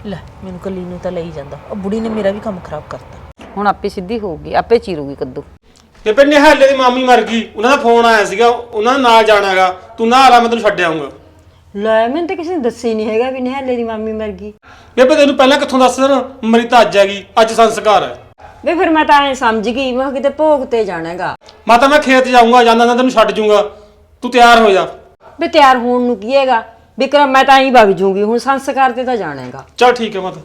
ਲੈ ਮੈਨੂੰ ਕੱਲੀ ਨੂੰ ਤਾਂ ਲਈ ਜਾਂਦਾ। ਉਹ ਬੁੜੀ ਨੇ ਮੇਰਾ ਵੀ ਕੰਮ ਖਰਾਬ ਕਰਤਾ। ਹੁਣ ਆਪੇ ਸਿੱਧੀ ਹੋਊਗੀ ਆਪੇ ਚੀਰੂਗੀ ਕੱਦੂ। ਤੇ ਫਿਰ ਨਿਹਾਲੇ ਦੀ ਮਾਮੀ ਮਰ ਗਈ ਉਹਨਾਂ ਦਾ ਫੋਨ ਆਇਆ ਸੀਗਾ ਉਹਨਾਂ ਦੇ ਨਾਲ ਜਾਣਾਗਾ ਤੂੰ ਨਾ ਆ ਰਾ ਮੈਂ ਤੈਨੂੰ ਛੱਡ ਆਉਂਗਾ ਲੈ ਮੈਨੂੰ ਤਾਂ ਕਿਸੇ ਨੇ ਦੱਸਿਆ ਹੀ ਨਹੀਂ ਹੈਗਾ ਵੀ ਨਿਹਾਲੇ ਦੀ ਮਾਮੀ ਮਰ ਗਈ। ਬੇਬੇ ਤੈਨੂੰ ਪਹਿਲਾਂ ਕਿੱਥੋਂ ਦੱਸ ਦੇਣਾ? ਮਰੀ ਤਾਂ ਅੱਜ ਹੈਗੀ ਅੱਜ ਸੰਸਕਾਰ ਹੈ। ਵੇ ਫਿਰ ਮੈਂ ਤਾਂ ਐ ਸਮਝ ਗਈ ਮੈਂ ਕਿਤੇ ਭੋਗ ਤੇ ਜਾਣਾਗਾ। ਮਾਤਾ ਮੈਂ ਖੇਤ ਜਾਊਂਗਾ ਜਾਂਦਾ ਨਾ ਤੈਨੂੰ ਛੱਡ ਜੂੰਗਾ। ਤੂੰ ਤਿਆਰ ਹੋ ਜਾ। ਵੇ ਤਿਆਰ ਹੋਣ ਨੂੰ ਕੀ ਹੈਗਾ? ਵਿਕਰਮ ਮੈਂ ਤਾਂ ਐਂ ਵਗ ਜੂੰਗੀ ਹੁਣ ਸੰਸਕਾਰ ਤੇ ਤਾਂ ਜਾਣਾਗਾ। ਚਲ ਠੀਕ ਹੈ ਮਾਤਾ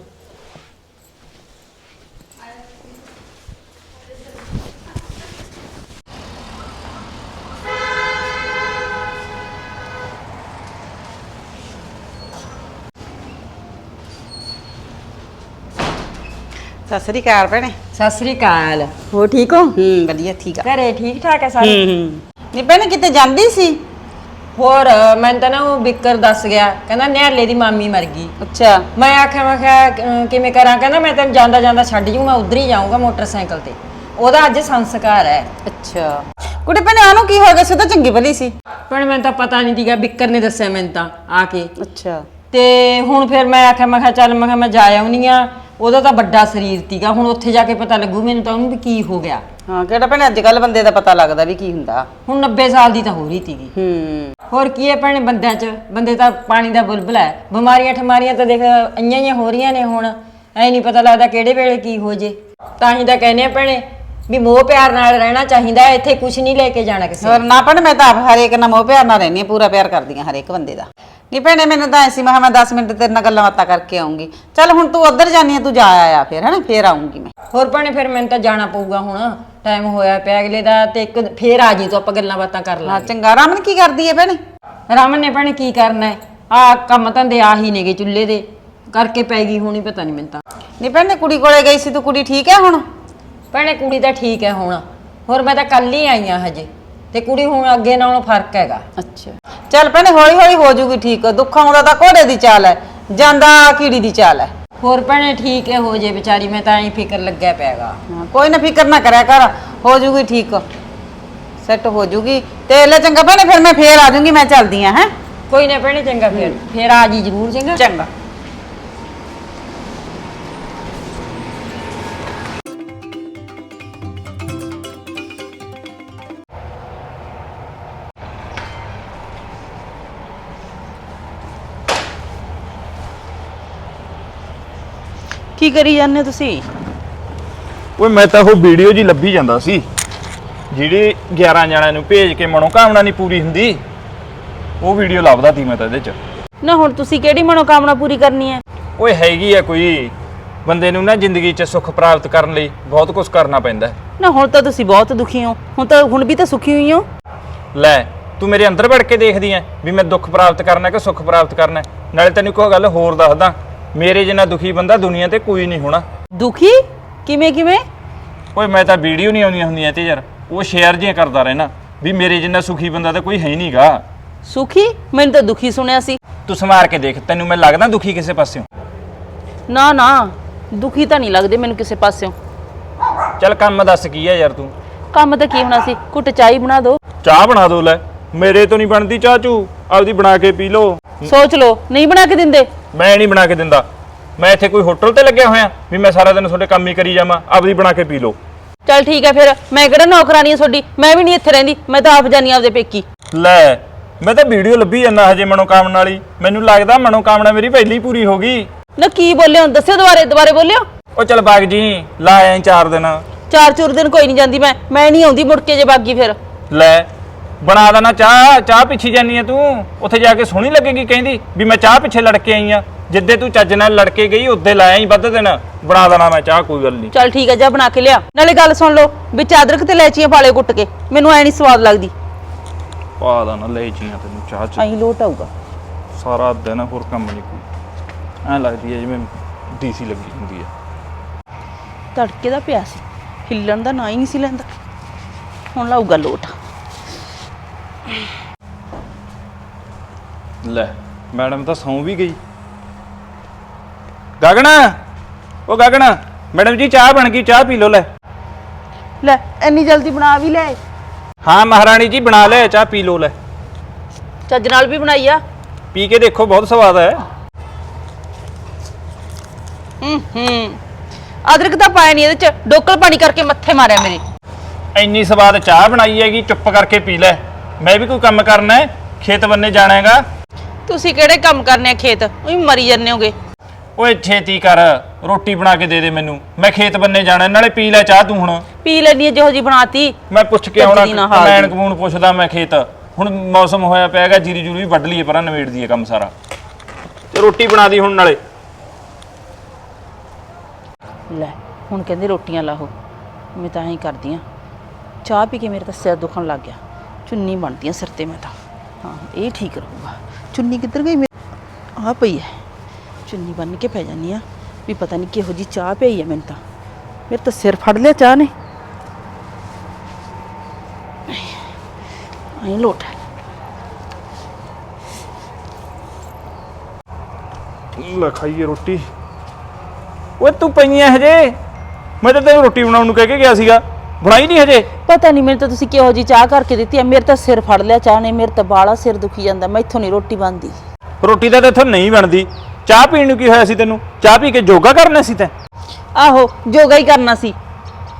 ਸਤਿ ਸ੍ਰੀ ਅਕਾਲ ਭੈਣੇ। ਸਤਿ ਸ੍ਰੀ ਅਕਾਲ। ਹੋ ਠੀਕ ਹੋ? ਹੂੰ ਵਧੀਆ ਠੀਕ ਆ। ਘਰੇ ਠੀਕ ਠਾਕ ਹੈ ਸਾਰੇ? ਹੂੰ ਨਹੀਂ ਭੈਣੇ ਕਿਤੇ ਜਾਂਦੀ ਸੀ? ਹੋਰ ਮੈਨੂੰ ਤਾਂ ਨਾ ਉਹ ਬਿੱਕਰ ਦੱਸ ਗਿਆ। ਕਹਿੰਦਾ ਨਿਹਾਲੇ ਦੀ ਮਾਮੀ ਮਰ ਗਈ। ਅੱਛਾ। ਮੈਂ ਆਖਿਆ ਮੈਂ ਕਿਹਾ ਕਿਵੇਂ ਕਰਾਂ? ਕਹਿੰਦਾ ਮੈਂ ਤੈਨੂੰ ਜਾਂਦਾ ਜਾਂਦਾ ਛੱਡ ਜੂ ਮੈਂ ਉਧਰ ਹੀ ਜਾਊਂਗਾ ਮੋਟਰਸਾਈਕਲ ਤੇ। ਉਹਦਾ ਅੱਜ ਸੰਸਕਾਰ ਹੈ। ਅੱਛਾ। ਕੁੜੇ ਭੈਣੇ ਆਨੂੰ ਕੀ ਹੋ ਗਿਆ? ਸੀ ਤਾਂ ਚੰਗੀ ਭਲੀ ਸੀ। ਪਰ ਮੈਨੂੰ ਤਾਂ ਪਤਾ ਨਹੀਂ ਦੀਗਾ ਬਿੱਕਰ ਨੇ ਦੱਸਿਆ ਮੈਨੂੰ ਤਾਂ ਆ ਕੇ। ਅੱਛਾ। ਤੇ ਹੁਣ ਫਿਰ ਮੈਂ ਆਖਿਆ ਮੈਂ ਕਿਹਾ ਚੱਲ ਮੈਂ ਕਿਹਾ ਮੈਂ ਜਾ ਆਉਣੀ ਆ ਉਹਦਾ ਤਾਂ ਵੱਡਾ ਸਰੀਰ ਤੀਗਾ ਹੁਣ ਉੱਥੇ ਜਾ ਕੇ ਪਤਾ ਲੱਗੂ ਮੈਨੂੰ ਤਾਂ ਉਹਨੂੰ ਵੀ ਕੀ ਹੋ ਗਿਆ। ਹਾਂ ਕਿਹੜਾ ਭੈਣੇ ਅੱਜ ਕੱਲ ਬੰਦੇ ਦਾ ਪਤਾ ਲੱਗਦਾ ਵੀ ਕੀ ਹੁੰਦਾ। ਹੁਣ 90 ਸਾਲ ਦੀ ਤਾਂ ਹੋ ਰਹੀ ਤੀਗੀ ਹੂੰ। ਹੋਰ ਕੀ ਹੈ ਭੈਣੇ ਬੰਦਿਆਂ 'ਚ? ਬੰਦੇ ਤਾਂ ਪਾਣੀ ਦਾ ਬੁਲਬੁਲ ਹੈ। ਬਿਮਾਰੀਆਂ ਠਮਾਰੀਆਂ ਤਾਂ ਦੇਖ ਇੰਨੀਆਂ ਹੀ ਹੋ ਰਹੀਆਂ ਨੇ ਹੁਣ। ਐ ਨਹੀਂ ਪਤਾ ਲੱਗਦਾ ਕਿਹੜੇ ਵੇਲੇ ਕੀ ਹੋ ਜੇ। ਤਾਂ ਹੀ ਤਾਂ ਕਹਿੰਦੇ ਆ ਭੈਣੇ ਵੀ ਮੋਹ ਪਿਆਰ ਨਾਲ ਰਹਿਣਾ ਚਾਹੀਦਾ ਹੈ, ਇੱਥੇ ਕੁਝ ਨਹੀਂ ਲੈ ਕੇ ਜਾਣਾ ਕਿਸੇ ਹੋਰ ਨਾ ਭੈਣੇ ਮੈਂ ਤਾਂ ਆਪ ਹਰੇਕ ਨਾਲ ਮੋਹ ਪਿਆਰ ਨਾਲ ਰਹਿੰਦੀ ਹਾਂ ਪੂਰਾ ਪਿਆਰ ਕਰਦੀ ਹਾਂ ਹਰੇਕ ਬੰਦੇ ਦਾ। ਨਹੀਂ ਭੈਣੇ ਮੈਨੂੰ ਤਾਂ ਐਸੀ ਮੈਂ ਕਿਹਾ ਮੈਂ 10 ਮਿੰਟ ਤੇਰੇ ਨਾਲ ਗੱਲਾਂ ਬਾਤਾਂ ਕਰਕੇ ਆਉਂਗੀ। ਚੱਲ ਹੁਣ ਤੂੰ ਉੱਧਰ ਜਾਨੀ ਆ ਤੂੰ ਜਾ ਆਇਆ ਫਿਰ ਹੈਨਾ? ਫੇਰ ਆਉਂਗੀ ਮੈਂ। ਹੋਰ ਭੈਣੇ ਫਿਰ ਮੈਨੂੰ ਤਾਂ ਜਾਣਾ ਪਊਗਾ ਹੁਣ। ਟਾਈਮ ਹੋਇਆ ਪਿਆ ਅਗਲੇ ਦਾ ਤੇ ਇੱਕ ਫੇਰ ਆ ਜੀ ਤੂੰ ਆਪਾਂ ਗੱਲਾਂ ਬਾਤਾਂ ਕਰ ਹਾਂ ਲਾਂਗੇ ਚੰਗਾ। ਰਾਮਨ ਕੀ ਕਰਦੀ ਹੈ ਭੈਣੇ? ਰਮਨ ਨੇ ਭੈਣੇ ਕੀ ਕਰਨਾ ਹੈ ਆ ਕੰਮ ਧੰਦੇ ਆਹੀ ਨੇਗੇ ਚੁੱਲ੍ਹੇ ਦੇ। ਕਰਕੇ ਪੈ ਗਈ ਹੋਣੀ ਪਤਾ ਨਹੀਂ ਮੈਨੂੰ ਤਾਂ। ਨਹੀਂ ਭੈਣੇ ਕੁੜੀ ਕੋਲੇ ਗਈ ਸੀ ਤੂੰ ਕੁੜੀ ਠੀਕ ਹੈ ਹੁਣ? ਭੈਣੇ ਕੁੜੀ ਤਾਂ ਠੀਕ ਹੈ ਹੁਣ। ਹੋਰ ਮੈਂ ਤਾਂ ਕੱਲ ਹੀ ਆਈ ਆ ਹਜੇ। ਤੇ ਕੁੜੀ ਹੁਣ ਅੱਗੇ ਨਾਲੋਂ ਫ਼ਰਕ ਹੈਗਾ। ਅੱਛਾ। ਚੱਲ ਭੈਣੇ ਹੌਲੀ ਹੌਲੀ ਹੋ ਜੂਗੀ ਠੀਕ। ਦੁੱਖ ਆਉਂਦਾ ਤਾਂ ਘੋੜੇ ਦੀ ਚਾਲ ਹੈ ਜਾਂਦਾ ਕੀੜੀ ਦੀ ਚਾਲ ਹੈ। ਹੋਰ ਭੈਣੇ ਠੀਕ ਹੈ ਹੋ ਜੇ ਵਿਚਾਰੀ ਮੈਂ ਤਾਂ ਐਂ ਫਿਕਰ ਲੱਗਿਆ ਪਿਆਗਾ। ਹਾਂ, ਕੋਈ ਨਾ ਫਿਕਰ ਨਾ ਕਰਿਆ ਕਰ ਹੋ ਜੂਗੀ ਠੀਕ। ਸੈੱਟ ਹੋ ਜੂਗੀ। ਤੇ ਲੈ ਚੰਗਾ ਭੈਣੇ ਫਿਰ ਮੈਂ ਫੇਰ ਆ ਜਾਊਂਗੀ ਮੈਂ ਚੱਲਦੀ ਆ ਹੈ। ਕੋਈ ਨਾ ਭੈਣੇ ਚੰਗਾ ਫੇਰ। ਫੇਰ ਆ ਜੀ ਜ਼ਰੂਰ ਚੰਗਾ। ਚੰਗਾ। ਕੀ ਕਰੀ ਜਾਂਦੇ ਹੋ ਤੁਸੀਂ? ਓਏ ਮੈਂ ਤਾਂ ਉਹ ਵੀਡੀਓ ਜੀ ਲੱਭੀ ਜਾਂਦਾ ਸੀ ਜਿਹੜੀ 11 ਜਣਿਆਂ ਨੂੰ ਭੇਜ ਕੇ ਮਨੋਕਾਮਨਾ ਨਹੀਂ ਪੂਰੀ ਹੁੰਦੀ। ਉਹ ਵੀਡੀਓ ਲੱਭਦਾ ਸੀ ਮੈਂ ਤਾਂ ਇਹਦੇ 'ਚ। ਨਾ ਹੁਣ ਤੁਸੀਂ ਕਿਹੜੀ ਮਨੋਕਾਮਨਾ ਪੂਰੀ ਕਰਨੀ ਹੈ? ਓਏ ਹੈਗੀ ਆ ਕੋਈ। ਬੰਦੇ ਨੂੰ ਨਾ ਜ਼ਿੰਦਗੀ 'ਚ ਸੁੱਖ ਪ੍ਰਾਪਤ ਕਰਨ ਲਈ ਬਹੁਤ ਕੁਝ ਕਰਨਾ ਪੈਂਦਾ। ਹੈ। ਨਾ ਹੁਣ ਤਾਂ ਤੁਸੀਂ ਬਹੁਤ ਦੁਖੀ ਹੋ। ਹੁਣ ਤਾਂ ਹੁਣ ਵੀ ਤਾਂ ਸੁਖੀ ਹੋਈ ਹੋ। ਲੈ ਤੂੰ ਮੇਰੇ ਅੰਦਰ ਵੜ ਕੇ ਦੇਖਦੀ ਐ ਵੀ ਮੈਂ ਦੁੱਖ ਪ੍ਰਾਪਤ ਕਰਨਾ ਕਿ ਸੁੱਖ ਪ੍ਰਾਪਤ ਕਰਨਾ। ਹੈ। ਨਾਲੇ ਤੈਨੂੰ ਕੋਈ ਗੱਲ ਹੋਰ ਦੱਸਦਾ। ਮੇਰੇ ਜਿੰਨਾ ਦੁਖੀ ਬੰਦਾ ਦੁਨੀਆ ਤੇ ਕੋਈ ਨਹੀਂ ਹੋਣਾ। ਦੁਖੀ? ਕਿਵੇਂ ਕਿਵੇਂ? ਓਏ ਮੈਂ ਤਾਂ ਵੀਡੀਓ ਨਹੀਂ ਆਉਂਦੀਆਂ ਹੁੰਦੀਆਂ ਤੇ ਯਾਰ। ਉਹ ਸ਼ੇਅਰ ਜਿਹੀਆਂ ਕਰਦਾ ਰਹਿਣਾ ਵੀ ਮੇਰੇ ਜਿੰਨਾ ਸੁਖੀ ਬੰਦਾ ਤਾਂ ਕੋਈ ਹੈ ਹੀ ਨਹੀਂਗਾ ਸੁਖੀ? ਮੈਨੂੰ ਤਾਂ ਦੁਖੀ ਸੁਣਿਆ ਸੀ। ਤੂੰ ਸਮਾਰ ਕੇ ਦੇਖ ਤੈਨੂੰ ਮੈਂ ਲੱਗਦਾ ਦੁਖੀ ਕਿਸੇ ਪਾਸਿਓਂ? ਨਾ ਨਾ ਦੁਖੀ ਤਾਂ ਨਹੀਂ ਲੱਗਦੇ ਮੈਨੂੰ ਕਿਸੇ ਪਾਸਿਓਂ। ਚੱਲ ਕੰਮ ਦੱਸ ਕੀ ਐ ਯਾਰ ਤੂੰ? ਕੰਮ ਤਾਂ ਕੀ ਹੋਣਾ ਸੀ? ਕੁੱਟ ਚਾਈ ਬਣਾ ਦਿਓ ਚਾਹ ਬਣਾ ਦੋ ਲੈ। ਮੇਰੇ ਤੋਂ ਨਹੀਂ ਬਣਦੀ ਚਾਹ ਚੂ। ਆਪਦੀ ਬਣਾ ਕੇ ਪੀ ਲੋ ਸੋਚ ਲਓ ਨਹੀਂ ਬਣਾ ਕੇ ਦਿੰਦੇ? ਮੈਂ ਨਹੀਂ ਬਣਾ ਕੇ ਦਿੰਦਾ। ਮੈਂ ਇੱਥੇ ਕੋਈ ਹੋਟਲ ਤੇ ਲੱਗਿਆ ਹੋਇਆ ਵੀ ਮੈਂ ਸਾਰਾ ਦਿਨ ਤੁਹਾਡੇ ਕੰਮ ਹੀ ਕਰੀ ਜਾਵਾਂ ਆਪਦੀ ਬਣਾ ਕੇ ਪੀ ਲੋ ਚੱਲ ਠੀਕ ਹੈ ਫਿਰ ਮੈਂ ਕਿਹੜਾ ਨੌਕਰਾਨੀ ਆ ਤੁਹਾਡੀ? ਮੈਂ ਵੀ ਨਹੀਂ ਇੱਥੇ ਰਹਿੰਦੀ ਮੈਂ ਤਾਂ ਆਪ ਜਾਨੀ ਆਪਦੇ ਪੇਕੀ। ਲੈ ਮੈਂ ਤਾਂ ਵੀਡੀਓ ਲੱਭੀ ਜਾਂਦਾ ਹਜੇ ਮਨੋਕਾਮਨਾ ਵਾਲੀ। ਮੈਨੂੰ ਲੱਗਦਾ ਮਨੋਕਾਮਨਾ ਮੇਰੀ ਪਹਿਲੀ ਪੂਰੀ ਹੋ ਗਈ। ਨਾ ਕੀ ਬੋਲਿਓ ਦੱਸਿਓ ਦੁਬਾਰੇ ਦੁਬਾਰੇ ਬੋਲਿਓ। ਉਹ ਚੱਲ ਬਾਗ ਜੀ ਲਾ ਆਏ ਚਾਰ ਦਿਨ। ਚਾਰ ਚੁਰ ਦਿਨ ਕੋਈ ਨਹੀਂ ਜਾਂਦੀ ਮੈਂ ਮੈਂ ਨਹੀਂ ਆਉਂਦੀ ਮੁੜ ਕੇ ਜੇ ਬਾਗੀ ਫਿਰ। ਲੈ ਬਣਾ ਦੇਣਾ ਚਾਹ ਚਾਹ ਪਿੱਛੇ ਜਾਨੀ ਆ ਤੂੰ। ਉੱਥੇ ਜਾ ਕੇ ਸੋਹਣੀ ਲੱਗੇਗੀ ਕਹਿੰਦੀ ਵੀ ਮੈਂ ਚਾਹ ਪਿੱਛੇ ਲੜ ਕੇ ਆਈ ਆ। ਜਿੱਦੇ ਤੂੰ ਚੱਜ ਨਾਲ ਲੜ ਕੇ ਗਈ ਉੱਦੇ ਲਾਇਆ ਹੀ ਵੱਧ ਦਿਨ। ਬਣਾ ਦੇਣਾ ਮੈਂ ਚਾਹ ਕੋਈ ਗੱਲ ਨਹੀਂ ਚੱਲ ਠੀਕ ਹੈ ਜਾ ਬਣਾ ਕੇ ਲਿਆ। ਨਾਲੇ ਗੱਲ ਸੁਣ ਲਓ ਵਿੱਚ ਅਦਰਕ ਤੇ ਲੈਚੀਆਂ ਪਾਲੇ ਕੁੱਟ ਕੇ। ਮੈਨੂੰ ਐ ਨਹੀਂ ਸਵਾਦ ਲੱਗਦੀ। ਪਾ ਦੇਣਾ ਲੈ ਜੀਆਂ ਤੈਨੂੰ ਚਾਹ ਚ। ਐਂ ਲੋਟ ਆਊਗਾ। ਸਾਰਾ ਦਿਨ ਹੋਰ ਕੰਮ ਨਹੀਂ ਕੋਈ। ਐਂ ਲੱਗਦੀ ਹੈ ਜਿਵੇਂ ਡੀਸੀ ਲੱਗੀ ਹੁੰਦੀ ਹੈ ਤੜਕੇ ਦਾ ਪਿਆ ਸੀ। ਹਿੱਲਣ ਦਾ ਨਾਂ ਹੀ ਨਹੀਂ ਸੀ ਲੈਂਦਾ। ਹੁਣ ਲਾਊਗਾ ਲੋਟ। ਲੈ ਮੈਡਮ ਤਾਂ ਸੌਂ ਵੀ ਗਈ। ਗਗਨ ਉਹ ਗਗਨ ਮੈਡਮ ਜੀ ਚਾਹ ਬਣ ਗਈ ਚਾਹ ਪੀ ਲਓ ਲੈ। ਲੈ ਇੰਨੀ ਜਲਦੀ ਬਣਾ ਵੀ ਲੈ। ਹਾਂ ਮਹਾਰਾਣੀ ਜੀ ਬਣਾ ਲੈ ਚਾਹ ਪੀ ਲਓ ਲੈ। ਚੱਜ ਨਾਲ ਵੀ ਬਣਾਈ ਆ। ਪੀ ਕੇ ਦੇਖੋ ਬਹੁਤ ਸਵਾਦ ਹੈ। ਹੂੰ ਹੂੰ। ਅਦਰਕ ਤਾਂ ਪਾਇਆ ਨਹੀਂ ਇਹਦੇ ਚ ਡੋਕਲ ਪਾਣੀ ਕਰਕੇ ਮੱਥੇ ਮਾਰਿਆ ਮੇਰੇ। ਇੰਨੀ ਸਵਾਦ ਚਾਹ ਬਣਾਈ ਹੈਗੀ ਚੁੱਪ ਕਰਕੇ ਪੀ ਲੈ। ਮੈਂ ਵੀ ਕੋਈ ਕੰਮ ਕਰਨਾ ਹੈ ਖੇਤ ਬੰਨੇ ਜਾਣਾ ਹੈਗਾ। ਤੁਸੀਂ ਕਿਹੜੇ ਕੰਮ ਕਰਨੇ ਆ ਖੇਤ? ਉਹੀ ਮਰੀ ਜਾਂਦੇ ਹੋਗੇ। ਓਏ ਛੇਤੀ ਕਰ ਰੋਟੀ ਬਣਾ ਕੇ ਦੇ ਦੇ ਮੈਨੂੰ। ਮੈਂ ਖੇਤ ਬੰਨੇ ਜਾਣਾ ਨਾਲੇ ਪੀ ਲੈ ਚਾਹ ਤੂੰ ਹੁਣ। ਪੀ ਲੈਣੀ ਜਿਹੋ ਜੀ ਬਣਾਤੀ। ਮੈਂ ਪੁੱਛ ਕੇ ਆਉਣਾ ਨਾ ਹਾਲ। ਕਮੂਨ ਪੁੱਛਦਾ ਮੈਂ ਖੇਤ। ਹੁਣ ਮੌਸਮ ਹੋਇਆ ਪਿਆ ਹੈਗਾ ਜੀਰੀ ਜੂਰੀ ਵੀ ਵੱਢ ਲਈਏ ਪਰਾਂ ਨਵੇੜ ਦੀਏ ਕੰਮ ਸਾਰਾ। ਤੇ ਰੋਟੀ ਬਣਾ ਦੀ ਹੁਣ ਨਾਲੇ। ਲੈ ਹੁਣ ਕਹਿੰਦੇ ਰੋਟੀਆਂ ਲਾਹੋ। ਮੈਂ ਤਾਂ ਐਂ ਕਰਦੀ ਆ। ਚਾਹ ਪੀ ਕੇ ਮੇਰੇ ਤਾਂ ਸਿਰ ਦੁਖਣ ਲੱਗ ਗਿਆ। ਚੁੰਨੀ ਬਣਦੀ ਆ ਸਿਰ ਤੇ ਮੈਂ ਤਾਂ। ਹਾਂ, ਇਹ ਠੀਕ ਰਹੂਗਾ। ਚੁੰਨੀ ਕਿੱਧਰ ਗਈ? ਮੇਰੀ ਆ ਪਈ ਹੈ। ਚੁੰਨੀ ਬੰਨ ਕੇ ਪੈ ਜਾਨੀ ਆ। ਵੀ ਪਤਾ ਨਹੀਂ ਕਿਹੋ ਜੀ ਚਾਹ ਪਈ ਹੈ ਮੈਨੂੰ ਤਾਂ। ਮੇਰੇ ਤਾਂ ਸਿਰ ਫੜ ਲਿਆ ਚਾਹ ਨੇ। ਆਈ ਲੋਟ। ਲੈ ਖਾਈਏ ਰੋਟੀ। ਓਏ ਤੂੰ ਪਈਆਂ ਹਜੇ। ਮੈਂ ਤਾਂ ਤੈਨੂੰ ਰੋਟੀ ਬਣਾਉਣ ਨੂੰ ਕਹਿ ਕੇ ਗਿਆ ਸੀਗਾ। ਬਣਾਈ ਨਹੀਂ ਹਜੇ? ਪਤਾ ਨਹੀਂ ਮੈਨੂੰ ਤਾਂ ਤੁਸੀਂ ਕਿਹੋ ਜੀ ਚਾਹ ਕਰਕੇ ਦਿੱਤੀ ਆ। ਮੇਰੇ ਤਾਂ ਸਿਰ ਫੜ ਲਿਆ ਚਾਹ ਨੇ ਮੇਰੇ ਤਾਂ ਬਾਲਾ ਸਿਰ ਦੁਖੀ ਜਾਂਦਾ ਮੈਥੋਂ ਨਹੀਂ ਰੋਟੀ ਬਣਦੀ। ਰੋਟੀ ਤਾਂ ਇੱਥੋਂ ਨਹੀਂ ਬਣਦੀ। ਚਾਹ ਪੀਣ ਨੂੰ ਕੀ ਹੋਇਆ ਸੀ ਤੈਨੂੰ? ਚਾਹ ਪੀ ਕੇ ਯੋਗਾ ਕਰਨਾ ਸੀ ਤੈਂ? ਆਹੋ ਜੋਗਾ ਹੀ ਕਰਨਾ ਸੀ।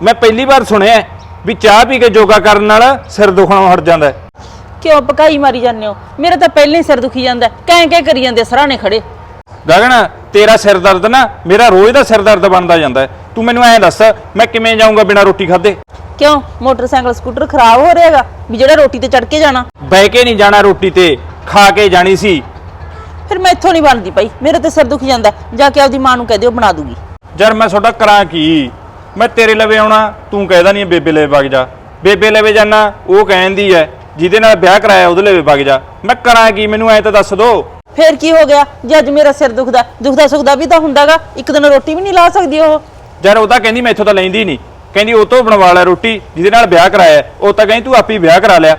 ਮੈਂ ਪਹਿਲੀ ਵਾਰ ਸੁਣਿਆ ਵੀ ਚਾਹ ਪੀ ਕੇ ਯੋਗਾ ਕਰਨ ਨਾਲ ਸਿਰ ਦੁਖਣੋਂ ਹਟ ਜਾਂਦਾ ਹੈ। ਕਿਉਂ ਪਕਾਈ ਮਾਰੀ ਜਾਂਦੇ ਹੋ? ਮੇਰੇ ਤਾਂ ਪਹਿਲਾਂ ਹੀ ਸਿਰ ਦੁਖੀ ਜਾਂਦਾ ਕਹਿ ਕਹਿ ਕਰੀ ਜਾਂਦੇ ਸਰਾਣੇ ਖੜੇ। ਗਗਨ ਤੇਰਾ ਸਿਰ ਦਰਦ ਨਾ ਮੇਰਾ ਰੋਜ਼ ਦਾ ਸਿਰ ਦਰਦ ਬਣਦਾ ਜਾਂਦਾ ਹੈ। ਤੂੰ ਮੈਨੂੰ ਐਂ ਦੱਸ ਮੈਂ ਕਿਵੇਂ ਜਾਊਂਗਾ ਬਿਨਾਂ ਰੋਟੀ ਖਾਦੇ ਕਿਉਂ? ਮੋਟਰਸਾਈਕਲ ਸਕੂਟਰ ਖਰਾਬ ਹੋ ਰਿਹਾਗਾ ਵੀ ਜਿਹੜਾ ਰੋਟੀ ਤੇ ਚੜ ਕੇ ਜਾਣਾ। ਬਹਿ ਕੇ ਨਹੀਂ ਜਾਣਾ ਰੋਟੀ ਤੇ ਖਾ ਕੇ ਜਾਣੀ ਸੀ। ਫਿਰ ਮੈਥੋਂ ਨਹੀਂ ਬਣਦੀ ਪਈ ਮੇਰੇ ਤੇ ਸਿਰ ਦੁਖੀ ਜਾਂਦਾ ਜਾ ਕੇ ਆਪਦੀ ਮਾਂ ਨੂੰ ਕਹਿ ਦਿਓ ਬਣਾ ਦੂਗੀ। ਯਾਰ ਮੈਂ ਤੁਹਾਡਾ ਕਰਾਂ ਕੀ? ਮੈਂ ਤੇਰੇ ਲਵੇ ਆਉਣਾ ਤੂੰ ਕਹਿਦਾ ਨਹੀਂ ਬੇਬੇ ਲਵੇ ਵਗ ਜਾ। ਬੇਬੇ ਲਵੇ ਜਾਣਾ ਉਹ ਕਹਿੰਦੀ ਐ ਜਿਹਦੇ ਨਾਲ ਵਿਆਹ ਕਰਾਇਆ ਉਹਦੇ ਲਵੇ ਵਗ ਜਾ। ਮੈਂ ਕਰਾਂ ਕੀ? ਮੈਨੂੰ ਐ ਤਾਂ ਦੱਸ ਦੋ। ਫਿਰ ਕੀ ਹੋ ਗਿਆ? ਜੇ ਅੱਜ ਮੇਰਾ ਸਿਰ ਦੁਖਦਾ ਦੁਖਦਾ ਸੁਖਦਾ ਵੀ ਤਾਂ ਹੁੰਦਾਗਾ ਇੱਕ ਦਿਨ ਰੋਟੀ ਵੀ ਨਹੀਂ ਲਾ ਸਕਦੀ ਉਹ। ਯਾਰ ਉਹ ਤਾਂ ਕਹਿੰਦੀ ਮੈਂ ਇੱਥੋਂ ਤਾਂ ਲੈਂਦੀ ਨਹੀਂ। ਕਹਿੰਦੀ ਉਹ ਤੋਂ ਬਣਵਾ ਲੈ ਰੋਟੀ ਜਿਹਦੇ ਨਾਲ ਵਿਆਹ ਕਰਾਇਆ। ਉਹ ਤਾਂ ਕਹਿੰਦੀ ਤੂੰ ਆਪੇ ਵਿਆਹ ਕਰਾ ਲਿਆ।